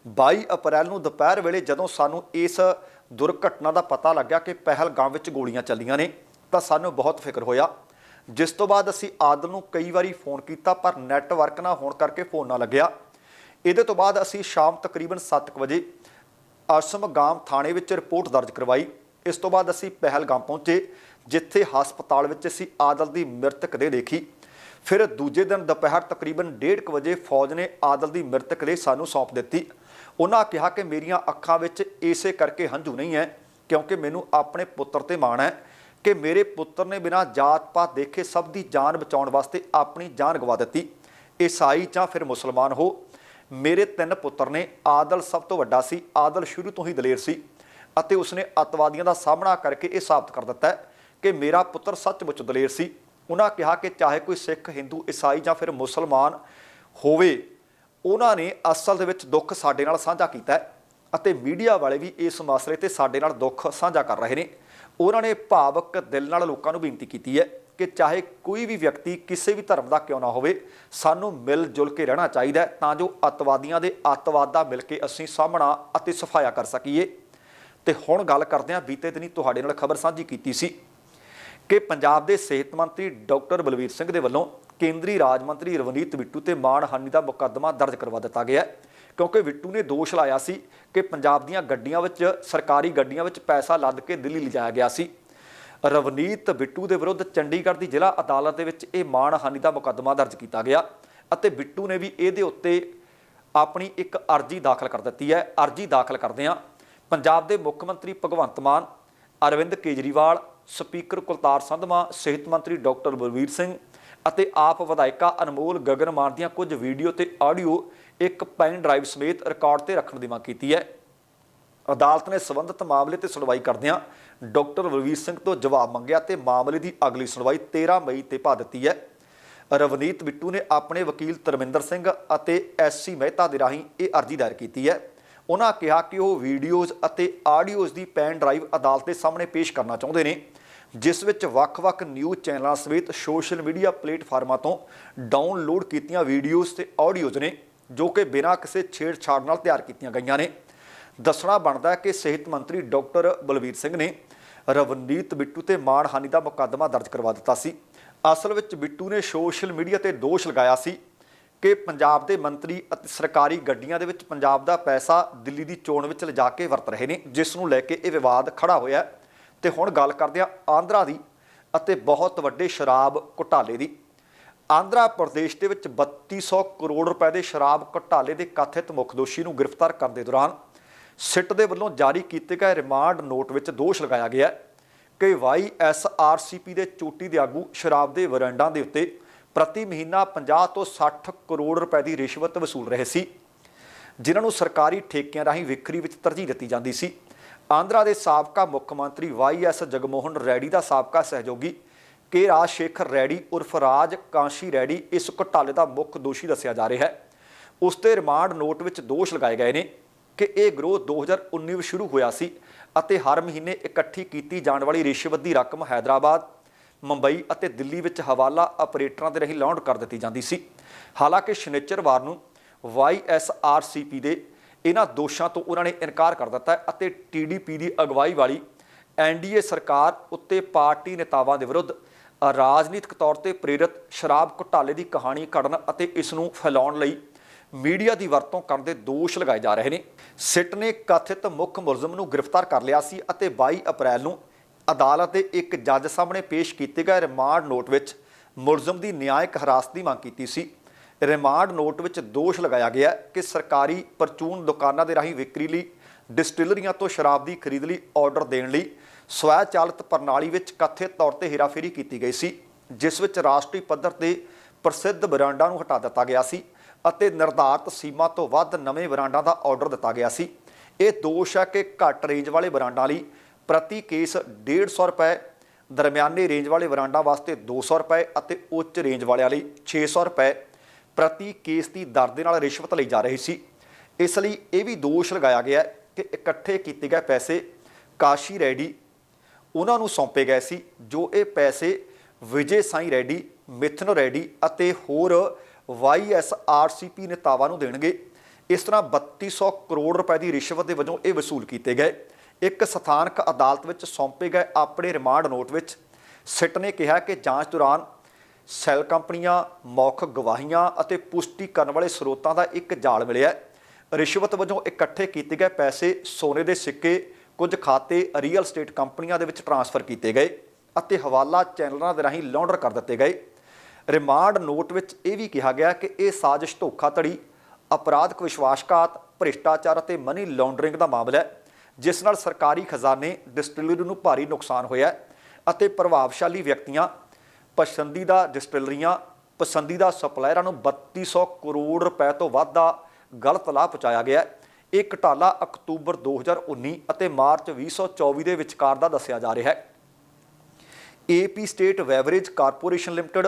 22 ਅਪ੍ਰੈਲ ਨੂੰ ਦੁਪਹਿਰ ਵੇਲੇ ਜਦੋਂ ਸਾਨੂੰ ਇਸ ਦੁਰਘਟਨਾ ਦਾ ਪਤਾ ਲੱਗਿਆ ਕਿ ਪਹਿਲਗਾਮ ਵਿੱਚ ਗੋਲੀਆਂ ਚੱਲੀਆਂ ਨੇ, ਤਾਂ ਸਾਨੂੰ ਬਹੁਤ ਫਿਕਰ ਹੋਇਆ। ਜਿਸ ਤੋਂ ਬਾਅਦ ਅਸੀਂ ਆਦਲ ਨੂੰ ਕਈ ਵਾਰੀ ਫੋਨ ਕੀਤਾ, ਪਰ ਨੈਟਵਰਕ ਨਾ ਹੋਣ ਕਰਕੇ ਫੋਨ ਨਾ ਲੱਗਿਆ। ਇਹਦੇ ਤੋਂ ਬਾਅਦ ਅਸੀਂ ਸ਼ਾਮ ਤਕਰੀਬਨ 7 ਵਜੇ ਅਸਮਗਾਮ ਥਾਣੇ ਵਿੱਚ ਰਿਪੋਰਟ ਦਰਜ ਕਰਵਾਈ। ਇਸ ਤੋਂ ਬਾਅਦ ਅਸੀਂ ਪਹਿਲਗਾਮ ਪਹੁੰਚੇ, ਜਿੱਥੇ ਹਸਪਤਾਲ ਵਿੱਚ ਅਸੀਂ ਆਦਲ ਦੀ ਮ੍ਰਿਤਕ ਦੇ ਦੇਖੀ। ਫਿਰ ਦੂਜੇ ਦਿਨ ਦੁਪਹਿਰ ਤਕਰੀਬਨ 1:30 ਵਜੇ ਫੌਜ ਨੇ ਆਦਲ ਦੀ ਮ੍ਰਿਤਕ ਦੇ ਸਾਨੂੰ ਸੌਂਪ ਦਿੱਤੀ। ਉਹਨਾਂ ਕਿਹਾ ਕਿ ਮੇਰੀਆਂ ਅੱਖਾਂ ਵਿੱਚ ਇਸੇ ਕਰਕੇ ਹੰਝੂ ਨਹੀਂ ਹੈ, ਕਿਉਂਕਿ ਮੈਨੂੰ ਆਪਣੇ ਪੁੱਤਰ ਤੇ ਮਾਣ ਹੈ ਕਿ ਮੇਰੇ ਪੁੱਤਰ ਨੇ ਬਿਨਾਂ ਜਾਤ ਪਾਤ ਦੇਖੇ ਸਭ ਦੀ ਜਾਨ ਬਚਾਉਣ ਵਾਸਤੇ ਆਪਣੀ ਜਾਨ ਗਵਾ ਦਿੱਤੀ। ਈਸਾਈ ਜਾਂ ਫਿਰ ਮੁਸਲਮਾਨ ਹੋ, ਮੇਰੇ ਤਿੰਨ ਪੁੱਤਰ ਨੇ ਆਦਲ ਸਭ ਤੋਂ ਵੱਡਾ ਸੀ, ਆਦਲ ਸ਼ੁਰੂ ਤੋਂ ਹੀ ਦਲੇਰ ਸੀ ਅਤੇ ਉਸਨੇ ਅਤਵਾਦੀਆਂ ਦਾ ਸਾਹਮਣਾ ਕਰਕੇ ਇਹ ਸਾਬਤ ਕਰ ਦਿੱਤਾ ਕਿ ਮੇਰਾ ਪੁੱਤਰ ਸੱਚਮੁੱਚ ਦਲੇਰ ਸੀ। ਉਹਨਾਂ ਕਿਹਾ ਕਿ ਚਾਹੇ ਕੋਈ ਸਿੱਖ, ਹਿੰਦੂ, ਈਸਾਈ ਜਾਂ ਫਿਰ ਮੁਸਲਮਾਨ ਹੋਵੇ ਉਹਨਾਂ ਨੇ ਅਸਲ ਦੇ ਵਿੱਚ ਦੁੱਖ ਸਾਡੇ ਨਾਲ ਸਾਂਝਾ ਕੀਤਾ ਹੈ ਅਤੇ ਮੀਡੀਆ ਵਾਲੇ ਵੀ ਇਸ ਮਸਲੇ ਤੇ ਸਾਡੇ ਨਾਲ ਦੁੱਖ ਸਾਂਝਾ ਕਰ ਰਹੇ ਨੇ। ਉਹਨਾਂ ਨੇ ਭਾਵਕ ਦਿਲ ਨਾਲ ਲੋਕਾਂ ਨੂੰ ਬੇਨਤੀ ਕੀਤੀ ਹੈ ਕਿ ਚਾਹੇ ਕੋਈ ਵੀ ਵਿਅਕਤੀ ਕਿਸੇ ਵੀ ਧਰਮ ਦਾ ਕਿਉਂ ਨਾ ਹੋਵੇ, ਸਾਨੂੰ ਮਿਲ ਜੁਲ ਕੇ ਰਹਿਣਾ ਚਾਹੀਦਾ ਤਾਂ ਜੋ ਅੱਤਵਾਦੀਆਂ ਦੇ ਅੱਤਵਾਦ ਦਾ ਮਿਲ ਕੇ ਅਸੀਂ ਸਾਹਮਣਾ ਅਤੇ ਸਫਾਇਆ ਕਰ ਸਕੀਏ। ਤੇ ਹੁਣ ਗੱਲ ਕਰਦੇ ਹਾਂ, ਬੀਤੇ ਦਿਨੀ ਤੁਹਾਡੇ ਨਾਲ ਖਬਰ ਸਾਂਝੀ ਕੀਤੀ ਸੀ ਕਿ ਪੰਜਾਬ ਦੇ ਸਿਹਤ ਮੰਤਰੀ ਡਾਕਟਰ ਬਲਵੀਰ ਸਿੰਘ ਦੇ ਵੱਲੋਂ ਕੇਂਦਰੀ ਰਾਜ ਮੰਤਰੀ ਰਵਨੀਤ ਬਿੱਟੂ ਤੇ ਮਾਣਹਾਨੀ ਦਾ ਮੁਕੱਦਮਾ ਦਰਜ ਕਰਵਾ ਦਿੱਤਾ ਗਿਆ ਹੈ। ਕਿਉਂਕਿ ਬਿੱਟੂ ਨੇ ਦੋਸ਼ ਲਾਇਆ ਸੀ ਕਿ ਪੰਜਾਬ ਦੀਆਂ ਗੱਡੀਆਂ ਵਿੱਚ, ਸਰਕਾਰੀ ਗੱਡੀਆਂ ਵਿੱਚ ਪੈਸਾ ਲੱਦ ਕੇ ਦਿੱਲੀ ਲਿਜਾਇਆ ਗਿਆ ਸੀ। ਰਵਨੀਤ ਬਿੱਟੂ ਦੇ ਵਿਰੁੱਧ ਚੰਡੀਗੜ੍ਹ ਦੀ ਜ਼ਿਲ੍ਹਾ ਅਦਾਲਤ ਦੇ ਵਿੱਚ ਇਹ ਮਾਣਹਾਨੀ ਦਾ ਮੁਕੱਦਮਾ ਦਰਜ ਕੀਤਾ ਗਿਆ ਅਤੇ ਬਿੱਟੂ ਨੇ ਵੀ ਇਹਦੇ ਉੱਤੇ ਆਪਣੀ ਇੱਕ ਅਰਜ਼ੀ ਦਾਖਲ ਕਰ ਦਿੱਤੀ ਹੈ। ਅਰਜ਼ੀ ਦਾਖਲ ਕਰਦਿਆਂ ਪੰਜਾਬ ਦੇ ਮੁੱਖ ਮੰਤਰੀ ਭਗਵੰਤ ਮਾਨ, ਅਰਵਿੰਦ ਕੇਜਰੀਵਾਲ, ਸਪੀਕਰ ਕੁਲਤਾਰ ਸੰਧਮਾ ਸਿਹਤ ਮੰਤਰੀ ਡਾਕਟਰ ਬਲਵੀਰ ਸਿੰਘ ਅਤੇ ਆਪ ਵਿਧਾਇਕਾ ਅਨਮੋਲ ਗਗਨ ਮਾਨ ਦੀਆਂ ਕੁਝ ਵੀਡੀਓ ਤੇ ਆਡੀਓ ਇੱਕ ਪੈਨ ਡਰਾਈਵ ਸਮੇਤ ਰਿਕਾਰਡ ਤੇ ਰੱਖਣ ਦੀ ਮੰਗ ਕੀਤੀ ਹੈ। ਅਦਾਲਤ ਨੇ ਸਬੰਧਤ ਮਾਮਲੇ ਤੇ ਸੁਣਵਾਈ ਕਰਦਿਆਂ ਡਾਕਟਰ ਬਲਵੀਰ ਸਿੰਘ ਤੋਂ ਜਵਾਬ ਮੰਗਿਆ ਤੇ ਮਾਮਲੇ ਦੀ ਅਗਲੀ ਸੁਣਵਾਈ 13 ਮਈ ਤੇ ਪਾ ਦਿੱਤੀ ਹੈ। ਰਵਨੀਤ ਬਿੱਟੂ ਨੇ ਆਪਣੇ ਵਕੀਲ ਧਰਮਿੰਦਰ ਸਿੰਘ ਅਤੇ ਐਸਸੀ ਮਹਿਤਾ ਦੇ ਰਾਹੀਂ ਇਹ ਅਰਜ਼ੀ ਦਾਇਰ ਕੀਤੀ ਹੈ। ਉਹਨਾਂ ਕਿਹਾ ਕਿ ਉਹ ਵੀਡੀਓਜ਼ ਅਤੇ ਆਡੀਓਜ਼ ਦੀ ਪੈਨ ਡਰਾਈਵ ਅਦਾਲਤ ਦੇ ਸਾਹਮਣੇ ਪੇਸ਼ ਕਰਨਾ ਚਾਹੁੰਦੇ ਨੇ। ਜਿਸ ਵਿੱਚ ਵੱਖ-ਵੱਖ ਨਿਊਜ਼ ਚੈਨਲਾਂ ਸਮੇਤ ਸੋਸ਼ਲ ਮੀਡੀਆ ਪਲੇਟਫਾਰਮਾਂ ਤੋਂ ਡਾਊਨਲੋਡ ਕੀਤੀਆਂ ਵੀਡੀਓਜ਼ ਤੇ ਆਡੀਓਜ਼ ਨੇ, ਜੋ ਕਿ ਬਿਨਾਂ ਕਿਸੇ ਛੇੜਛਾੜ ਨਾਲ ਤਿਆਰ ਕੀਤੀਆਂ ਗਈਆਂ ਨੇ ਦੱਸਣਾ ਬਣਦਾ ਹੈ ਕਿ ਸਿਹਤ ਮੰਤਰੀ ਡਾਕਟਰ ਬਲਵੀਰ ਸਿੰਘ ਨੇ ਰਵਨੀਤ ਬਿੱਟੂ ਤੇ ਮਾਣਹਾਨੀ ਦਾ ਮੁਕੱਦਮਾ ਦਰਜ ਕਰਵਾ ਦਿੱਤਾ ਸੀ ਅਸਲ ਵਿੱਚ ਬਿੱਟੂ ਨੇ ਸੋਸ਼ਲ ਮੀਡੀਆ ਤੇ ਦੋਸ਼ ਲਗਾਇਆ ਸੀ ਕਿ ਪੰਜਾਬ ਦੇ ਮੰਤਰੀ ਅਤੇ ਸਰਕਾਰੀ ਗੱਡੀਆਂ ਦੇ ਵਿੱਚ ਪੰਜਾਬ ਦਾ ਪੈਸਾ ਦਿੱਲੀ ਦੀ ਚੋਣ ਵਿੱਚ ਲਿਜਾ ਕੇ ਵਰਤ ਰਹੇ ਨੇ, ਜਿਸ ਨੂੰ ਲੈ ਕੇ ਇਹ ਵਿਵਾਦ ਖੜਾ ਹੋਇਆ ਹੈ। ਤੇ ਹੁਣ ਗੱਲ ਕਰਦੇ ਹਾਂ ਆਂਧਰਾ ਦੀ ਅਤੇ ਬਹੁਤ ਵੱਡੇ ਸ਼ਰਾਬ ਘੁਟਾਲੇ ਦੀ। ਆਂਧਰਾ ਪ੍ਰਦੇਸ਼ ਦੇ ਵਿੱਚ 3200 ਕਰੋੜ ਰੁਪਏ ਦੇ ਸ਼ਰਾਬ ਘੁਟਾਲੇ ਦੇ ਕਥਿਤ ਮੁੱਖ ਦੋਸ਼ੀ ਨੂੰ ਗ੍ਰਿਫਤਾਰ ਕਰਨ ਦੇ ਦੌਰਾਨ ਸਿੱਟ ਦੇ ਵੱਲੋਂ ਜਾਰੀ ਕੀਤੇ ਗਏ ਰਿਮਾਂਡ ਨੋਟ ਵਿੱਚ ਦੋਸ਼ ਲਗਾਇਆ ਗਿਆ ਹੈ ਕਿ ਵਾਈਐਸਆਰਸੀਪੀ ਦੇ ਚੋਟੀ ਦੇ ਆਗੂ ਸ਼ਰਾਬ ਦੇ ਵਰੰਡਾਂ ਦੇ ਉੱਤੇ ਪ੍ਰਤੀ ਮਹੀਨਾ 50 ਤੋਂ 60 ਕਰੋੜ ਰੁਪਏ ਦੀ ਰਿਸ਼ਵਤ ਵਸੂਲ ਰਹੇ ਸੀ, ਜਿਨ੍ਹਾਂ ਨੂੰ ਸਰਕਾਰੀ ਠੇਕਿਆਂ ਰਾਹੀਂ ਵਿਕਰੀ ਵਿੱਚ ਤਰਜੀਹ ਦਿੱਤੀ ਜਾਂਦੀ ਸੀ। ਆਂਧਰਾ ਦੇ ਸਾਬਕਾ ਮੁੱਖ ਮੰਤਰੀ ਵਾਈਐਸ ਜਗਮੋਹਨ ਰੈਡੀ ਦਾ ਸਾਬਕਾ ਸਹਿਯੋਗੀ ਕੇ ਰਾਜ ਸ਼ੇਖਰ ਰੈਡੀ ਉਰਫ ਰਾਜ ਕਾਂਸ਼ੀ ਰੈਡੀ ਇਸ ਘੁਟਾਲੇ ਦਾ ਮੁੱਖ ਦੋਸ਼ੀ ਦੱਸਿਆ ਜਾ ਰਿਹਾ ਹੈ। ਉਸ ਤੇ ਰਿਮਾਂਡ ਨੋਟ ਵਿੱਚ ਦੋਸ਼ ਲਗਾਏ ਗਏ ਨੇ ਕਿ ਇਹ ਗਰੋਹ 2019 ਵਿੱਚ ਸ਼ੁਰੂ ਹੋਇਆ ਸੀ ਅਤੇ ਹਰ ਮਹੀਨੇ ਇਕੱਠੀ ਕੀਤੀ ਜਾਣ ਵਾਲੀ ਰਿਸ਼ਵਤ ਦੀ ਰਕਮ ਹੈਦਰਾਬਾਦ, ਮੁੰਬਈ ਅਤੇ ਦਿੱਲੀ ਵਿੱਚ ਹਵਾਲਾ ਆਪਰੇਟਰਾਂ ਦੇ ਰਾਹੀਂ ਲਾਉਂਡ ਕਰ ਦਿੱਤੀ ਜਾਂਦੀ ਸੀ। ਹਾਲਾਂਕਿ ਸ਼ਨੀਚਰਵਾਰ ਨੂੰ ਵਾਈਐਸਆਰਸੀਪੀ ਦੇ ਇਹਨਾਂ ਦੋਸ਼ਾਂ ਤੋਂ ਉਹਨਾਂ ਨੇ ਇਨਕਾਰ ਕਰ ਦਿੱਤਾ ਹੈ ਅਤੇ ਟੀਡੀਪੀ ਦੀ ਅਗਵਾਈ ਵਾਲੀ ਐਨਡੀਏ ਸਰਕਾਰ ਉੱਤੇ ਪਾਰਟੀ ਨੇਤਾਵਾਂ ਦੇ ਵਿਰੁੱਧ ਰਾਜਨੀਤਿਕ ਤੌਰ ਤੇ ਪ੍ਰੇਰਿਤ ਸ਼ਰਾਬ ਘੁਟਾਲੇ ਦੀ ਕਹਾਣੀ ਘੜਨ ਅਤੇ ਇਸ ਨੂੰ ਫੈਲਾਉਣ ਲਈ ਮੀਡੀਆ ਦੀ ਵਰਤੋਂ ਕਰਨ ਦੇ ਦੋਸ਼ ਲਗਾਏ ਜਾ ਰਹੇ ਨੇ। ਸਿੱਟ ਨੇ ਕਥਿਤ ਮੁੱਖ ਮੁਲਜ਼ਮ ਨੂੰ ਗ੍ਰਿਫਤਾਰ ਕਰ ਲਿਆ ਸੀ ਅਤੇ 22 ਅਪ੍ਰੈਲ ਨੂੰ ਅਦਾਲਤ ਦੇ ਇੱਕ ਜੱਜ ਸਾਹਮਣੇ ਪੇਸ਼ ਕੀਤੇ ਗਏ ਰਿਮਾਂਡ ਨੋਟ ਵਿੱਚ ਮੁਲਜ਼ਮ ਦੀ ਨਿਆਇਕ ਹਿਰਾਸਤ ਦੀ ਮੰਗ ਕੀਤੀ ਸੀ। ਰਿਮਾਂਡ ਨੋਟ ਵਿੱਚ ਦੋਸ਼ ਲਗਾਇਆ ਗਿਆ ਕਿ ਸਰਕਾਰੀ ਪਰਚੂਨ ਦੁਕਾਨਾਂ ਦੇ ਰਾਹੀਂ ਵਿਕਰੀ ਲਈ, ਡਿਸਟਿਲਰੀਆਂ ਤੋਂ ਸ਼ਰਾਬ ਦੀ ਖਰੀਦ ਲਈ ਆਰਡਰ ਦੇਣ ਲਈ ਸਵੈ ਚਾਲਿਤ ਪ੍ਰਣਾਲੀ ਵਿੱਚ ਕਥਿਤ ਤੌਰ ਤੇ ਹੇਰਾਫੇਰੀ ਕੀਤੀ ਗਈ ਸੀ, ਜਿਸ ਵਿੱਚ ਰਾਸ਼ਟਰੀ ਪੱਧਰ ਤੇ ਪ੍ਰਸਿੱਧ ਬਰਾਂਡਾਂ ਨੂੰ ਹਟਾ ਦਿੱਤਾ ਗਿਆ ਸੀ ਅਤੇ ਨਿਰਧਾਰਤ ਸੀਮਾ ਤੋਂ ਵੱਧ ਨਵੇਂ ਬਰਾਂਡਾਂ ਦਾ ਆਰਡਰ ਦਿੱਤਾ ਗਿਆ ਸੀ। ਇਹ ਦੋਸ਼ ਹੈ ਕਿ ਘੱਟ ਰੇਂਜ ਵਾਲੇ ਬਰਾਂਡਾਂ ਲਈ ਪ੍ਰਤੀ ਕੇਸ 150 ਰੁਪਏ, ਦਰਮਿਆਨੇ ਰੇਂਜ ਵਾਲੇ ਬਰਾਂਡਾਂ ਵਾਸਤੇ 200 ਰੁਪਏ ਅਤੇ ਉੱਚ ਰੇਂਜ ਵਾਲਿਆਂ ਲਈ 600 ਰੁਪਏ ਪ੍ਰਤੀ ਕੇਸ ਦੀ ਦਰ ਦੇ ਨਾਲ ਰਿਸ਼ਵਤ ਲਈ ਜਾ ਰਹੀ ਸੀ। ਇਸ ਲਈ ਇਹ ਵੀ ਦੋਸ਼ ਲਗਾਇਆ ਗਿਆ ਕਿ ਇਕੱਠੇ ਕੀਤੇ ਗਏ ਪੈਸੇ ਕਾਸ਼ੀ ਰੈਡੀ ਉਹਨਾਂ ਨੂੰ ਸੌਂਪੇ ਗਏ ਸੀ, ਜੋ ਇਹ ਪੈਸੇ ਵਿਜੇ ਸਾਈ ਰੈਡੀ, ਮਿਥਨ ਰੈਡੀ ਅਤੇ ਹੋਰ ਵਾਈਐਸਆਰਸੀਪੀ ਨੇਤਾਵਾਂ ਨੂੰ ਦੇਣਗੇ। ਇਸ ਤਰ੍ਹਾਂ 3200 ਕਰੋੜ ਰੁਪਏ ਦੀ ਰਿਸ਼ਵਤ ਦੇ ਵਜੋਂ ਇਹ ਵਸੂਲ ਕੀਤੇ ਗਏ। ਇੱਕ ਸਥਾਨਕ ਅਦਾਲਤ ਵਿੱਚ ਸੌਂਪੇ ਗਏ ਆਪਣੇ ਰਿਮਾਂਡ ਨੋਟ ਵਿੱਚ ਸਿੱਟ ਨੇ ਕਿਹਾ ਕਿ ਜਾਂਚ ਦੌਰਾਨ ਸੈੱਲ ਕੰਪਨੀਆਂ, ਮੌਖ ਗਵਾਹੀਆਂ ਅਤੇ ਪੁਸ਼ਟੀ ਕਰਨ ਵਾਲੇ ਸਰੋਤਾਂ ਦਾ ਇੱਕ ਜਾਲ ਮਿਲਿਆ ਰਿਸ਼ਵਤ ਵਜੋਂ ਇਕੱਠੇ ਕੀਤੇ ਗਏ ਪੈਸੇ ਸੋਨੇ ਦੇ ਸਿੱਕੇ, ਕੁਝ ਖਾਤੇ, ਰੀਅਲ ਸਟੇਟ ਕੰਪਨੀਆਂ ਦੇ ਵਿੱਚ ਟਰਾਂਸਫਰ ਕੀਤੇ ਗਏ ਅਤੇ ਹਵਾਲਾ ਚੈਨਲਾਂ ਦੇ ਰਾਹੀਂ ਲਾਂਡਰ ਕਰ ਦਿੱਤੇ ਗਏ। ਰਿਮਾਂਡ ਨੋਟ ਵਿੱਚ ਇਹ ਵੀ ਕਿਹਾ ਗਿਆ ਕਿ ਇਹ ਸਾਜ਼ਿਸ਼ ਧੋਖਾਧੜੀ, ਅਪਰਾਧਕ ਵਿਸ਼ਵਾਸਘਾਤ, ਭ੍ਰਿਸ਼ਟਾਚਾਰ ਅਤੇ ਮਨੀ ਲਾਂਡਰਿੰਗ ਦਾ ਮਾਮਲਾ ਹੈ, ਜਿਸ ਨਾਲ ਸਰਕਾਰੀ ਖਜ਼ਾਨੇ, ਡਿਸਟਿਲਰੀ ਨੂੰ ਭਾਰੀ ਨੁਕਸਾਨ ਹੋਇਆ ਅਤੇ ਪ੍ਰਭਾਵਸ਼ਾਲੀ ਵਿਅਕਤੀਆਂ ਪਸੰਦੀਦਾ ਡਿਸਟਿਲਰੀਆਂ, ਪਸੰਦੀਦਾ ਸਪਲਾਇਰਾਂ ਨੂੰ 3200 ਕਰੋੜ ਰੁਪਏ ਤੋਂ ਵੱਧ ਦਾ ਗਲਤ ਲਾਭ ਪਹੁੰਚਾਇਆ ਗਿਆ ਇਹ ਘਟਾਲਾ ਅਕਤੂਬਰ 2019 ਅਤੇ ਮਾਰਚ 2024 ਦੇ ਵਿਚਕਾਰ ਦਾ ਦੱਸਿਆ ਜਾ ਰਿਹਾ ਹੈ। AP state beverage corporation limited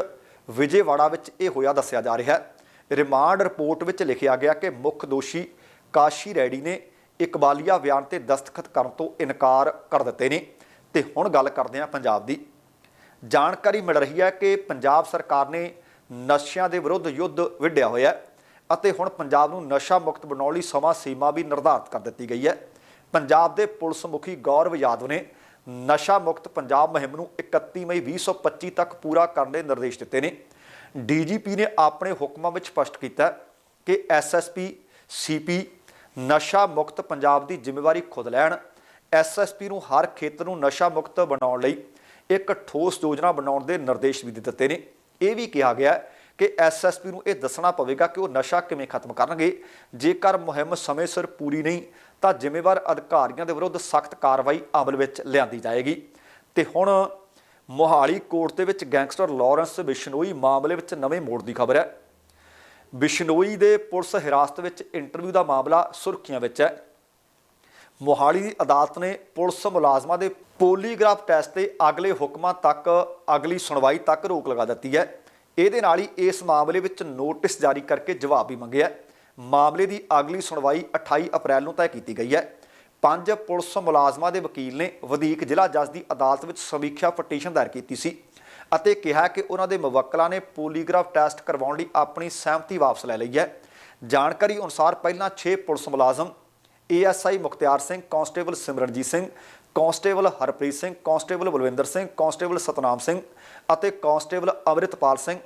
Vijayawada ਵਿੱਚ ਇਹ ਹੋਇਆ ਦੱਸਿਆ ਜਾ ਰਿਹਾ ਹੈ। ਰਿਮਾਂਡ ਰਿਪੋਰਟ ਵਿੱਚ ਲਿਖਿਆ ਗਿਆ ਕਿ ਮੁੱਖ ਦੋਸ਼ੀ ਕਾਸ਼ੀ ਰੈਡੀ ਨੇ ਇਕਬਾਲੀਆ ਬਿਆਨ ਤੇ ਦਸਤਖਤ ਕਰਨ ਤੋਂ ਇਨਕਾਰ ਕਰ ਦਿੱਤੇ ਨੇ। ਤੇ ਹੁਣ ਗੱਲ ਕਰਦੇ ਹਾਂ ਪੰਜਾਬ ਦੀ। ਜਾਣਕਾਰੀ ਮਿਲ ਰਹੀ ਹੈ ਕਿ ਪੰਜਾਬ ਸਰਕਾਰ ਨੇ ਨਸ਼ਿਆਂ ਦੇ ਵਿਰੁੱਧ ਯੁੱਧ ਵਿੱਢਿਆ ਹੋਇਆ ਅਤੇ ਹੁਣ ਪੰਜਾਬ ਨੂੰ ਨਸ਼ਾ ਮੁਕਤ ਬਣਾਉਣ ਲਈ ਸਮਾਂ ਸੀਮਾ ਵੀ ਨਿਰਧਾਰਤ ਕਰ ਦਿੱਤੀ ਗਈ ਹੈ। ਪੰਜਾਬ ਦੇ ਪੁਲਿਸ ਮੁਖੀ ਗੌਰਵ ਯਾਦਵ ਨੇ ਨਸ਼ਾ ਮੁਕਤ ਪੰਜਾਬ ਮੁਹਿੰਮ ਨੂੰ 31 ਮਈ 2025 ਤੱਕ ਪੂਰਾ ਕਰਨ ਦੇ ਨਿਰਦੇਸ਼ ਦਿੱਤੇ ਨੇ। ਡੀਜੀਪੀ ਨੇ ਆਪਣੇ ਹੁਕਮਾਂ ਵਿੱਚ ਸਪਸ਼ਟ ਕੀਤਾ ਹੈ ਕਿ ਐਸਐਸਪੀ ਸੀਪੀ ਨਸ਼ਾ ਮੁਕਤ ਪੰਜਾਬ ਦੀ ਜ਼ਿੰਮੇਵਾਰੀ ਖੁਦ ਲੈਣ ਐਸਐਸਪੀ ਨੂੰ ਹਰ ਖੇਤਰ ਨੂੰ ਨਸ਼ਾ ਮੁਕਤ ਬਣਾਉਣ ਲਈ ਇੱਕ ਠੋਸ ਯੋਜਨਾ ਬਣਾਉਣ ਦੇ ਨਿਰਦੇਸ਼ ਵੀ ਦਿੱਤੇ ਨੇ। ਇਹ ਵੀ ਕਿਹਾ ਗਿਆ ਹੈ ਕਿ ਐਸਐਸਪੀ ਨੂੰ ਇਹ ਦੱਸਣਾ ਪਵੇਗਾ ਕਿ ਉਹ ਨਸ਼ਾ ਕਿਵੇਂ ਖਤਮ ਕਰਨਗੇ। ਜੇਕਰ ਮੁਹਿੰਮ ਸਮੇਂ ਸਿਰ ਪੂਰੀ ਨਹੀਂ, ਤਾਂ ਜ਼ਿੰਮੇਵਾਰ ਅਧਿਕਾਰੀਆਂ ਦੇ ਵਿਰੁੱਧ ਸਖਤ ਕਾਰਵਾਈ ਅਮਲ ਵਿੱਚ ਲਿਆਂਦੀ ਜਾਏਗੀ। ਤੇ ਹੁਣ ਮੋਹਾਲੀ ਕੋਰਟ ਦੇ ਵਿੱਚ ਗੈਂਗਸਟਰ ਲਾਰੈਂਸ ਬਿਸ਼ਨੋਈ ਮਾਮਲੇ ਵਿੱਚ ਨਵੇਂ ਮੋੜ ਦੀ ਖਬਰ ਹੈ। ਬਿਸ਼ਨੋਈ ਦੇ ਪੁਲਿਸ ਹਿਰਾਸਤ ਵਿੱਚ ਇੰਟਰਵਿਊ ਦਾ ਮਾਮਲਾ ਸੁਰਖੀਆਂ ਵਿੱਚ ਹੈ। ਮੋਹਾਲੀ ਦੀ ਅਦਾਲਤ ਨੇ ਪੁਲਿਸ ਮੁਲਾਜ਼ਮਾਂ ਦੇ ਪੋਲੀਗ੍ਰਾਫ ਟੈਸਟ ਤੇ ਅਗਲੇ ਹੁਕਮਾਂ ਤੱਕ ਅਗਲੀ ਸੁਣਵਾਈ ਤੱਕ ਰੋਕ ਲਗਾ ਦਿੱਤੀ ਹੈ। ਇਹਦੇ ਨਾਲ ਹੀ ਇਸ ਮਾਮਲੇ ਵਿੱਚ ਨੋਟਿਸ ਜਾਰੀ ਕਰਕੇ ਜਵਾਬ ਵੀ ਮੰਗਿਆ ਮਾਮਲੇ ਦੀ ਅਗਲੀ ਸੁਣਵਾਈ 28 ਅਪ੍ਰੈਲ ਨੂੰ ਤੈਅ ਕੀਤੀ ਗਈ ਹੈ। ਪੰਜ ਪੁਲਿਸ ਮੁਲਾਜ਼ਮਾਂ ਦੇ ਵਕੀਲ ਨੇ ਵਧੀਕ ਜ਼ਿਲ੍ਹਾ ਜੱਜ ਦੀ ਅਦਾਲਤ ਵਿੱਚ ਸਮੀਖਿਆ ਪਟੀਸ਼ਨ ਦਾਇਰ ਕੀਤੀ ਸੀ ਅਤੇ ਕਿਹਾ ਕਿ ਉਹਨਾਂ ਦੇ ਮੁਵੱਕਲਾਂ ਨੇ ਪੋਲੀਗ੍ਰਾਫ ਟੈਸਟ ਕਰਵਾਉਣ ਲਈ ਆਪਣੀ ਸਹਿਮਤੀ ਵਾਪਸ ਲੈ ਲਈ ਹੈ। ਜਾਣਕਾਰੀ ਅਨੁਸਾਰ ਪਹਿਲਾਂ 6 ਪੁਲਿਸ ਮੁਲਾਜ਼ਮ ASI Mukhtiar Singh, constable Simranjit Singh, constable Harpreet Singh, constable Balwinder Singh, constable Satnam Singh ਅਤੇ ਕਾਂਸਟੇਬਲ ਅਮਰਿਤਪਾਲ ਸਿੰਘ।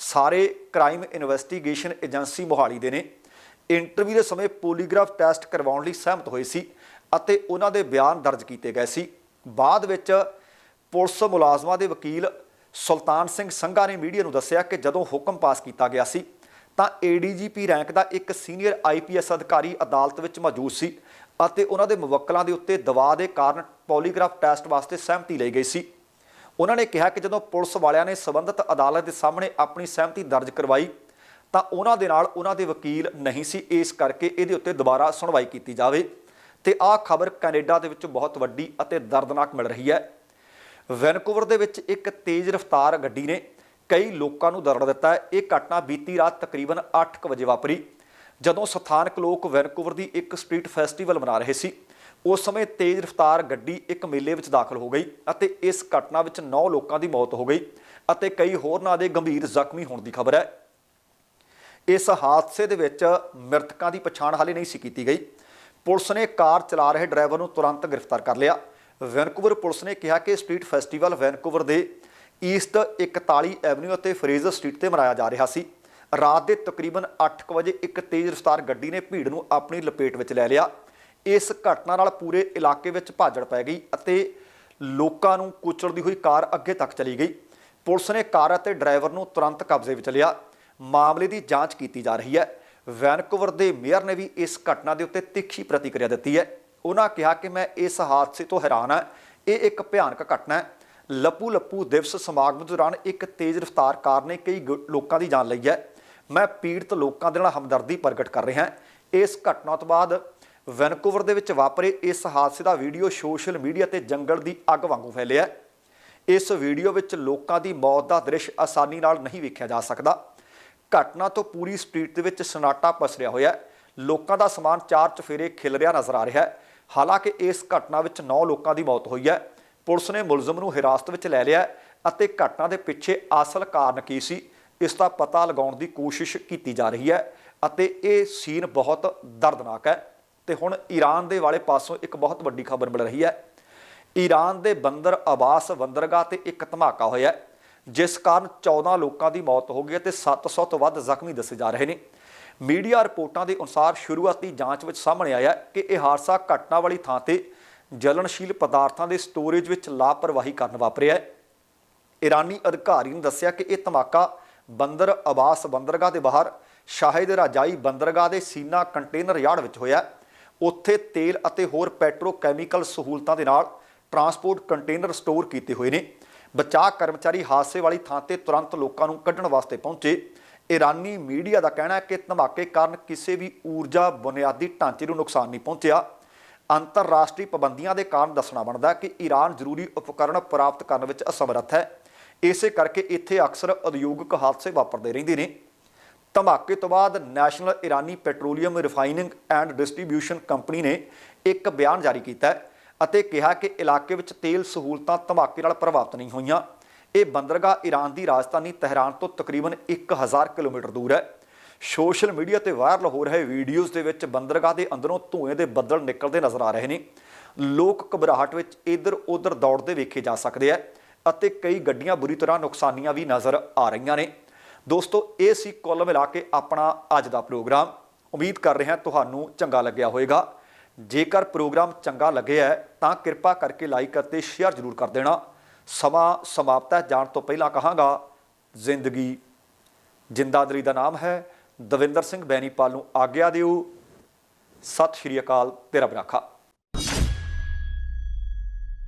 ਸਾਰੇ ਕ੍ਰਾਈਮ ਇਨਵੈਸਟੀਗੇਸ਼ਨ ਏਜੰਸੀ ਮੋਹਾਲੀ ਦੇ ਨੇ। ਇੰਟਰਵਿਊ ਦੇ ਸਮੇਂ ਪੋਲੀਗ੍ਰਾਫ ਟੈਸਟ ਕਰਵਾਉਣ ਲਈ ਸਹਿਮਤ ਹੋਏ ਸੀ ਅਤੇ ਉਹਨਾਂ ਦੇ ਬਿਆਨ ਦਰਜ ਕੀਤੇ ਗਏ ਸੀ। ਬਾਅਦ ਵਿੱਚ ਪੁਲਿਸ ਮੁਲਾਜ਼ਮਾਂ ਦੇ ਵਕੀਲ ਸੁਲਤਾਨ ਸਿੰਘ ਸੰਘਾ ਨੇ ਮੀਡੀਆ ਨੂੰ ਦੱਸਿਆ ਕਿ ਜਦੋਂ ਹੁਕਮ ਪਾਸ ਕੀਤਾ ਗਿਆ ਸੀ ਤਾਂ ਏਡੀਜੀਪੀ ਰੈਂਕ ਦਾ ਇੱਕ ਸੀਨੀਅਰ ਆਈਪੀਐਸ ਅਧਿਕਾਰੀ ਅਦਾਲਤ ਵਿੱਚ ਮੌਜੂਦ ਸੀ ਅਤੇ ਉਹਨਾਂ ਦੇ ਮੁਵੱਕਲਾਂ ਦੇ ਉੱਤੇ ਦਬਾਅ ਦੇ ਕਾਰਨ ਪੋਲੀਗ੍ਰਾਫ ਟੈਸਟ ਵਾਸਤੇ ਸਹਿਮਤੀ ਲਈ ਗਈ ਸੀ। ਉਹਨਾਂ ਨੇ ਕਿਹਾ ਕਿ ਜਦੋਂ ਪੁਲਿਸ ਵਾਲਿਆਂ ਨੇ ਸਬੰਧਤ ਅਦਾਲਤ ਦੇ ਸਾਹਮਣੇ ਆਪਣੀ ਸਹਿਮਤੀ ਦਰਜ ਕਰਵਾਈ, ਤਾਂ ਉਹਨਾਂ ਦੇ ਨਾਲ ਉਹਨਾਂ ਦੇ ਵਕੀਲ ਨਹੀਂ ਸੀ। ਇਸ ਕਰਕੇ ਇਹਦੇ ਉੱਤੇ ਦੁਬਾਰਾ ਸੁਣਵਾਈ ਕੀਤੀ ਜਾਵੇ ਤੇ ਆਹ ਖਬਰ ਕੈਨੇਡਾ ਦੇ ਵਿੱਚ ਬਹੁਤ ਵੱਡੀ ਅਤੇ ਦਰਦਨਾਕ ਮਿਲ ਰਹੀ ਹੈ। ਵੈਨਕੂਵਰ ਦੇ ਵਿੱਚ ਇੱਕ ਤੇਜ਼ ਰਫ਼ਤਾਰ ਗੱਡੀ ਨੇ ਕਈ ਲੋਕਾਂ ਨੂੰ ਦਰੜ ਦਿੱਤਾ ਹੈ। ਇਹ ਘਟਨਾ ਬੀਤੀ ਰਾਤ ਤਕਰੀਬਨ 8:00 ਵਜੇ ਵਾਪਰੀ। ਜਦੋਂ ਸਥਾਨਕ ਲੋਕ ਵੈਨਕੂਵਰ ਦੀ ਇੱਕ ਸਟਰੀਟ ਫੈਸਟੀਵਲ ਮਨਾ ਰਹੇ ਸੀ, ਉਸ ਸਮੇਂ ਤੇਜ਼ ਰਫ਼ਤਾਰ ਗੱਡੀ ਇੱਕ ਮੇਲੇ ਵਿੱਚ ਦਾਖਲ ਹੋ ਗਈ ਅਤੇ ਇਸ ਘਟਨਾ ਵਿੱਚ 9 ਲੋਕਾਂ ਦੀ ਮੌਤ ਹੋ ਗਈ ਅਤੇ ਕਈ ਹੋਰਨਾਂ ਦੇ ਗੰਭੀਰ ਜ਼ਖਮੀ ਹੋਣ ਦੀ ਖਬਰ ਹੈ। ਇਸ ਹਾਦਸੇ ਦੇ ਵਿੱਚ ਮ੍ਰਿਤਕਾਂ ਦੀ ਪਛਾਣ ਹਾਲੇ ਨਹੀਂ ਸੀ ਕੀਤੀ ਗਈ। ਪੁਲਿਸ ਨੇ ਕਾਰ ਚਲਾ ਰਹੇ ਡਰਾਈਵਰ ਨੂੰ ਤੁਰੰਤ ਗ੍ਰਿਫਤਾਰ ਕਰ ਲਿਆ। ਵੈਨਕੂਵਰ ਪੁਲਿਸ ਨੇ ਕਿਹਾ ਕਿ ਸਟਰੀਟ ਫੈਸਟੀਵਲ ਵੈਨਕੂਵਰ ਦੇ ਈਸਟ 41 ਐਵਨਿਊ ਅਤੇ ਫਰੇਜ਼ਰ ਸਟਰੀਟ ਤੇ ਮਨਾਇਆ ਜਾ ਰਿਹਾ ਸੀ। ਰਾਤ ਦੇ ਤਕਰੀਬਨ 8:00 ਵਜੇ ਇੱਕ ਤੇਜ਼ ਰਫ਼ਤਾਰ ਗੱਡੀ ਨੇ ਭੀੜ ਨੂੰ ਆਪਣੀ ਲਪੇਟ ਵਿੱਚ ਲੈ ਲਿਆ। ਇਸ ਘਟਨਾ ਨਾਲ ਪੂਰੇ ਇਲਾਕੇ ਵਿੱਚ ਭਾਜੜ ਪੈ ਗਈ ਅਤੇ ਲੋਕਾਂ ਨੂੰ ਕੁਚਲਦੀ ਹੋਈ ਕਾਰ ਅੱਗੇ ਤੱਕ ਚਲੀ ਗਈ। ਪੁਲਿਸ ਨੇ ਕਾਰ ਅਤੇ ਡਰਾਈਵਰ ਨੂੰ ਤੁਰੰਤ ਕਬਜ਼ੇ ਵਿੱਚ ਲਿਆ। ਮਾਮਲੇ ਦੀ ਜਾਂਚ ਕੀਤੀ ਜਾ ਰਹੀ ਹੈ। ਵੈਨਕੂਵਰ ਦੇ ਮੇਅਰ ਨੇ ਵੀ ਇਸ ਘਟਨਾ ਦੇ ਉੱਤੇ ਤਿੱਖੀ ਪ੍ਰਤੀਕਿਰਿਆ ਦਿੱਤੀ ਹੈ। ਉਹਨਾਂ ਕਿਹਾ ਕਿ ਮੈਂ ਇਸ ਹਾਦਸੇ ਤੋਂ ਹੈਰਾਨ ਹਾਂ। ਇਹ ਇੱਕ ਭਿਆਨਕ ਘਟਨਾ ਹੈ। ਲੱਪੂ ਲੱਪੂ ਦਿਵਸ ਸਮਾਗਮ ਦੌਰਾਨ ਇੱਕ ਤੇਜ਼ ਰਫ਼ਤਾਰ ਕਾਰ ਨੇ ਕਈ ਗ- ਲੋਕਾਂ ਦੀ ਜਾਨ ਲਈ ਹੈ। ਮੈਂ ਪੀੜਤ ਲੋਕਾਂ ਦੇ ਨਾਲ ਹਮਦਰਦੀ ਪ੍ਰਗਟ ਕਰ ਰਿਹਾ ਇਸ ਘਟਨਾ ਤੋਂ ਬਾਅਦ ਵੈਨਕੂਵਰ ਦੇ ਵਿੱਚ ਵਾਪਰੇ ਇਸ ਹਾਦਸੇ ਦਾ ਵੀਡੀਓ ਸੋਸ਼ਲ ਮੀਡੀਆ ਤੇ ਜੰਗਲ ਦੀ ਅੱਗ ਵਾਂਗੂ ਫੈਲਿਆ ਇਸ ਵੀਡੀਓ ਵਿੱਚ ਲੋਕਾਂ ਦੀ ਮੌਤ ਦਾ ਦ੍ਰਿਸ਼ ਆਸਾਨੀ ਨਾਲ ਨਹੀਂ ਵੇਖਿਆ ਜਾ ਸਕਦਾ। ਘਟਨਾ ਤੋਂ ਪੂਰੀ ਸਟਰੀਟ ਦੇ ਵਿੱਚ ਸਨਾਟਾ ਪਸਰਿਆ ਹੋਇਆ ਲੋਕਾਂ ਦਾ ਸਮਾਨ ਚਾਰ ਚਫੇਰੇ ਖਿਲ ਰਿਹਾ ਨਜ਼ਰ ਆ ਰਿਹਾ ਹੈ। ਹਾਲਾਂਕਿ ਇਸ ਘਟਨਾ ਵਿੱਚ 9 ਲੋਕਾਂ ਦੀ ਮੌਤ ਹੋਈ ਹੈ। ਪੁਲਿਸ ਨੇ ਮੁਲਜ਼ਮ ਨੂੰ ਹਿਰਾਸਤ ਵਿੱਚ ਲੈ ਲਿਆ ਅਤੇ ਘਟਨਾ ਦੇ ਪਿੱਛੇ ਅਸਲ ਕਾਰਨ ਕੀ ਸੀ, ਇਸ ਦਾ ਪਤਾ ਲਗਾਉਣ ਦੀ ਕੋਸ਼ਿਸ਼ ਕੀਤੀ ਜਾ ਰਹੀ ਹੈ ਅਤੇ ਇਹ ਸੀਨ ਬਹੁਤ ਦਰਦਨਾਕ ਹੈ। ਤੇ ਹੁਣ ਈਰਾਨ ਦੇ ਵਾਲੇ ਪਾਸੋਂ ਇੱਕ ਬਹੁਤ ਵੱਡੀ ਖਬਰ ਮਿਲ ਰਹੀ ਹੈ। ਈਰਾਨ ਦੇ ਬੰਦਰ ਅਬਾਸ ਬੰਦਰਗਾਹ ਤੇ ਇੱਕ ਧਮਾਕਾ ਹੋਇਆ ਜਿਸ ਕਾਰਨ 14 ਲੋਕਾਂ ਦੀ ਮੌਤ ਹੋ ਗਈ ਅਤੇ ਤੇ 700 ਤੋਂ ਵੱਧ ਜ਼ਖਮੀ ਦੱਸੇ ਜਾ ਰਹੇ ਨੇ। ਮੀਡੀਆ ਰਿਪੋਰਟਾਂ ਦੇ ਅਨੁਸਾਰ ਸ਼ੁਰੂਆਤੀ ਜਾਂਚ ਵਿੱਚ ਸਾਹਮਣੇ ਆਇਆ ਕਿ ਇਹ ਹਾਦਸਾ ਘਟਨਾ ਵਾਲੀ ਥਾਂ ਤੇ ਜਲਣਸ਼ੀਲ ਪਦਾਰਥਾਂ ਦੇ ਸਟੋਰੇਜ ਵਿੱਚ ਲਾਪਰਵਾਹੀ ਕਾਰਨ ਵਾਪਰਿਆ ਹੈ। ਇਰਾਨੀ ਅਧਿਕਾਰੀ ਨੇ ਦੱਸਿਆ ਕਿ ਇਹ ਧਮਾਕਾ ਬੰਦਰ ਅਬਾਸ ਬੰਦਰਗਾਹ ਦੇ ਬਾਹਰ ਸ਼ਾਹਿਦ ਰਾਜਾਈ ਬੰਦਰਗਾਹ ਦੇ ਸੀਨਾ ਕੰਟੇਨਰ ਯਾਰਡ ਵਿੱਚ ਹੋਇਆ ਉੱਥੇ ਤੇਲ ਅਤੇ ਹੋਰ ਪੈਟਰੋਕੈਮੀਕਲ ਸਹੂਲਤਾਂ ਦੇ ਨਾਲ ਟਰਾਂਸਪੋਰਟ ਕੰਟੇਨਰ ਸਟੋਰ ਕੀਤੇ ਹੋਏ ਨੇ। ਬਚਾਅ ਕਰਮਚਾਰੀ ਹਾਦਸੇ ਵਾਲੀ ਥਾਂ ਤੇ ਤੁਰੰਤ ਲੋਕਾਂ ਨੂੰ ਕੱਢਣ ਵਾਸਤੇ ਪਹੁੰਚੇ। ਇਰਾਨੀ ਮੀਡੀਆ ਦਾ ਕਹਿਣਾ ਹੈ ਕਿ ਧਮਾਕੇ ਕਾਰਨ ਕਿਸੇ ਵੀ ਊਰਜਾ ਬੁਨਿਆਦੀ ਢਾਂਚੇ ਨੂੰ ਨੁਕਸਾਨ ਨਹੀਂ ਪਹੁੰਚਿਆ। ਅੰਤਰਰਾਸ਼ਟਰੀ ਪਾਬੰਦੀਆਂ ਦੇ ਕਾਰਨ ਦੱਸਣਾ ਬਣਦਾ ਕਿ ਈਰਾਨ ਜ਼ਰੂਰੀ ਉਪਕਰਣ ਪ੍ਰਾਪਤ ਕਰਨ ਵਿੱਚ ਅਸਮਰੱਥ ਹੈ। ਇਸੇ ਕਰਕੇ ਇੱਥੇ ਅਕਸਰ ਉਦਯੋਗਿਕ ਹਾਦਸੇ ਵਾਪਰਦੇ ਰਹਿੰਦੇ ਨੇ। ਧਮਾਕੇ ਤੋਂ ਬਾਅਦ national Irani petroleum refining and distribution company ਨੇ ਇੱਕ ਬਿਆਨ ਜਾਰੀ ਕੀਤਾ ਅਤੇ ਕਿਹਾ ਕਿ ਇਲਾਕੇ ਵਿੱਚ ਤੇਲ ਸਹੂਲਤਾਂ ਧਮਾਕੇ ਨਾਲ ਪ੍ਰਭਾਵਿਤ ਨਹੀਂ ਹੋਈਆਂ। ਇਹ ਬੰਦਰਗਾਹ ਈਰਾਨ ਦੀ ਰਾਜਧਾਨੀ ਤਹਿਰਾਨ ਤੋਂ ਤਕਰੀਬਨ 1000 ਕਿਲੋਮੀਟਰ ਦੂਰ ਹੈ। ਸੋਸ਼ਲ ਮੀਡੀਆ ਤੇ ਵਾਇਰਲ ਹੋ ਰਹੇ ਵੀਡੀਓਜ਼ ਦੇ ਵਿੱਚ ਬੰਦਰਗਾਹ ਦੇ ਅੰਦਰੋਂ ਧੂਏ ਦੇ ਬੱਦਲ ਨਿਕਲਦੇ ਨਜ਼ਰ ਆ ਰਹੇ ਨੇ। ਲੋਕ ਘਬਰਾਹਟ ਵਿੱਚ ਇੱਧਰ ਉੱਧਰ ਦੌੜਦੇ ਵੇਖੇ ਜਾ ਸਕਦੇ ਆ ਅਤੇ ਕਈ ਗੱਡੀਆਂ ਬੁਰੀ ਤਰ੍ਹਾਂ ਨੁਕਸਾਨੀਆਂ ਵੀ ਨਜ਼ਰ ਆ ਰਹੀਆਂ ਨੇ। ਦੋਸਤੋ, ਇਹ ਸੀ ਕੁੱਲ ਮਿਲਾ ਕੇ ਆਪਣਾ ਅੱਜ ਦਾ ਪ੍ਰੋਗਰਾਮ। ਉਮੀਦ ਕਰ ਰਿਹਾ ਤੁਹਾਨੂੰ ਚੰਗਾ ਲੱਗਿਆ ਹੋਵੇਗਾ। ਜੇਕਰ ਪ੍ਰੋਗਰਾਮ ਚੰਗਾ ਲੱਗਿਆ ਤਾਂ ਕਿਰਪਾ ਕਰਕੇ ਲਾਈਕ ਅਤੇ ਸ਼ੇਅਰ ਜ਼ਰੂਰ ਕਰ ਦੇਣਾ। ਸਮਾਂ ਸਮਾਪਤ ਹੈ, ਜਾਣ ਤੋਂ ਪਹਿਲਾਂ ਕਹਾਂਗਾ, ਜ਼ਿੰਦਗੀ ਜਿੰਦਾਦਰੀ ਦਾ ਨਾਮ ਹੈ। ਦਵਿੰਦਰ ਸਿੰਘ ਬੈਨੀਪਾਲ ਨੂੰ ਆਗਿਆ ਦਿਓ। ਸਤਿ ਸ਼੍ਰੀ ਅਕਾਲ ਤੇਰਾ ਬਰਾਖਾ।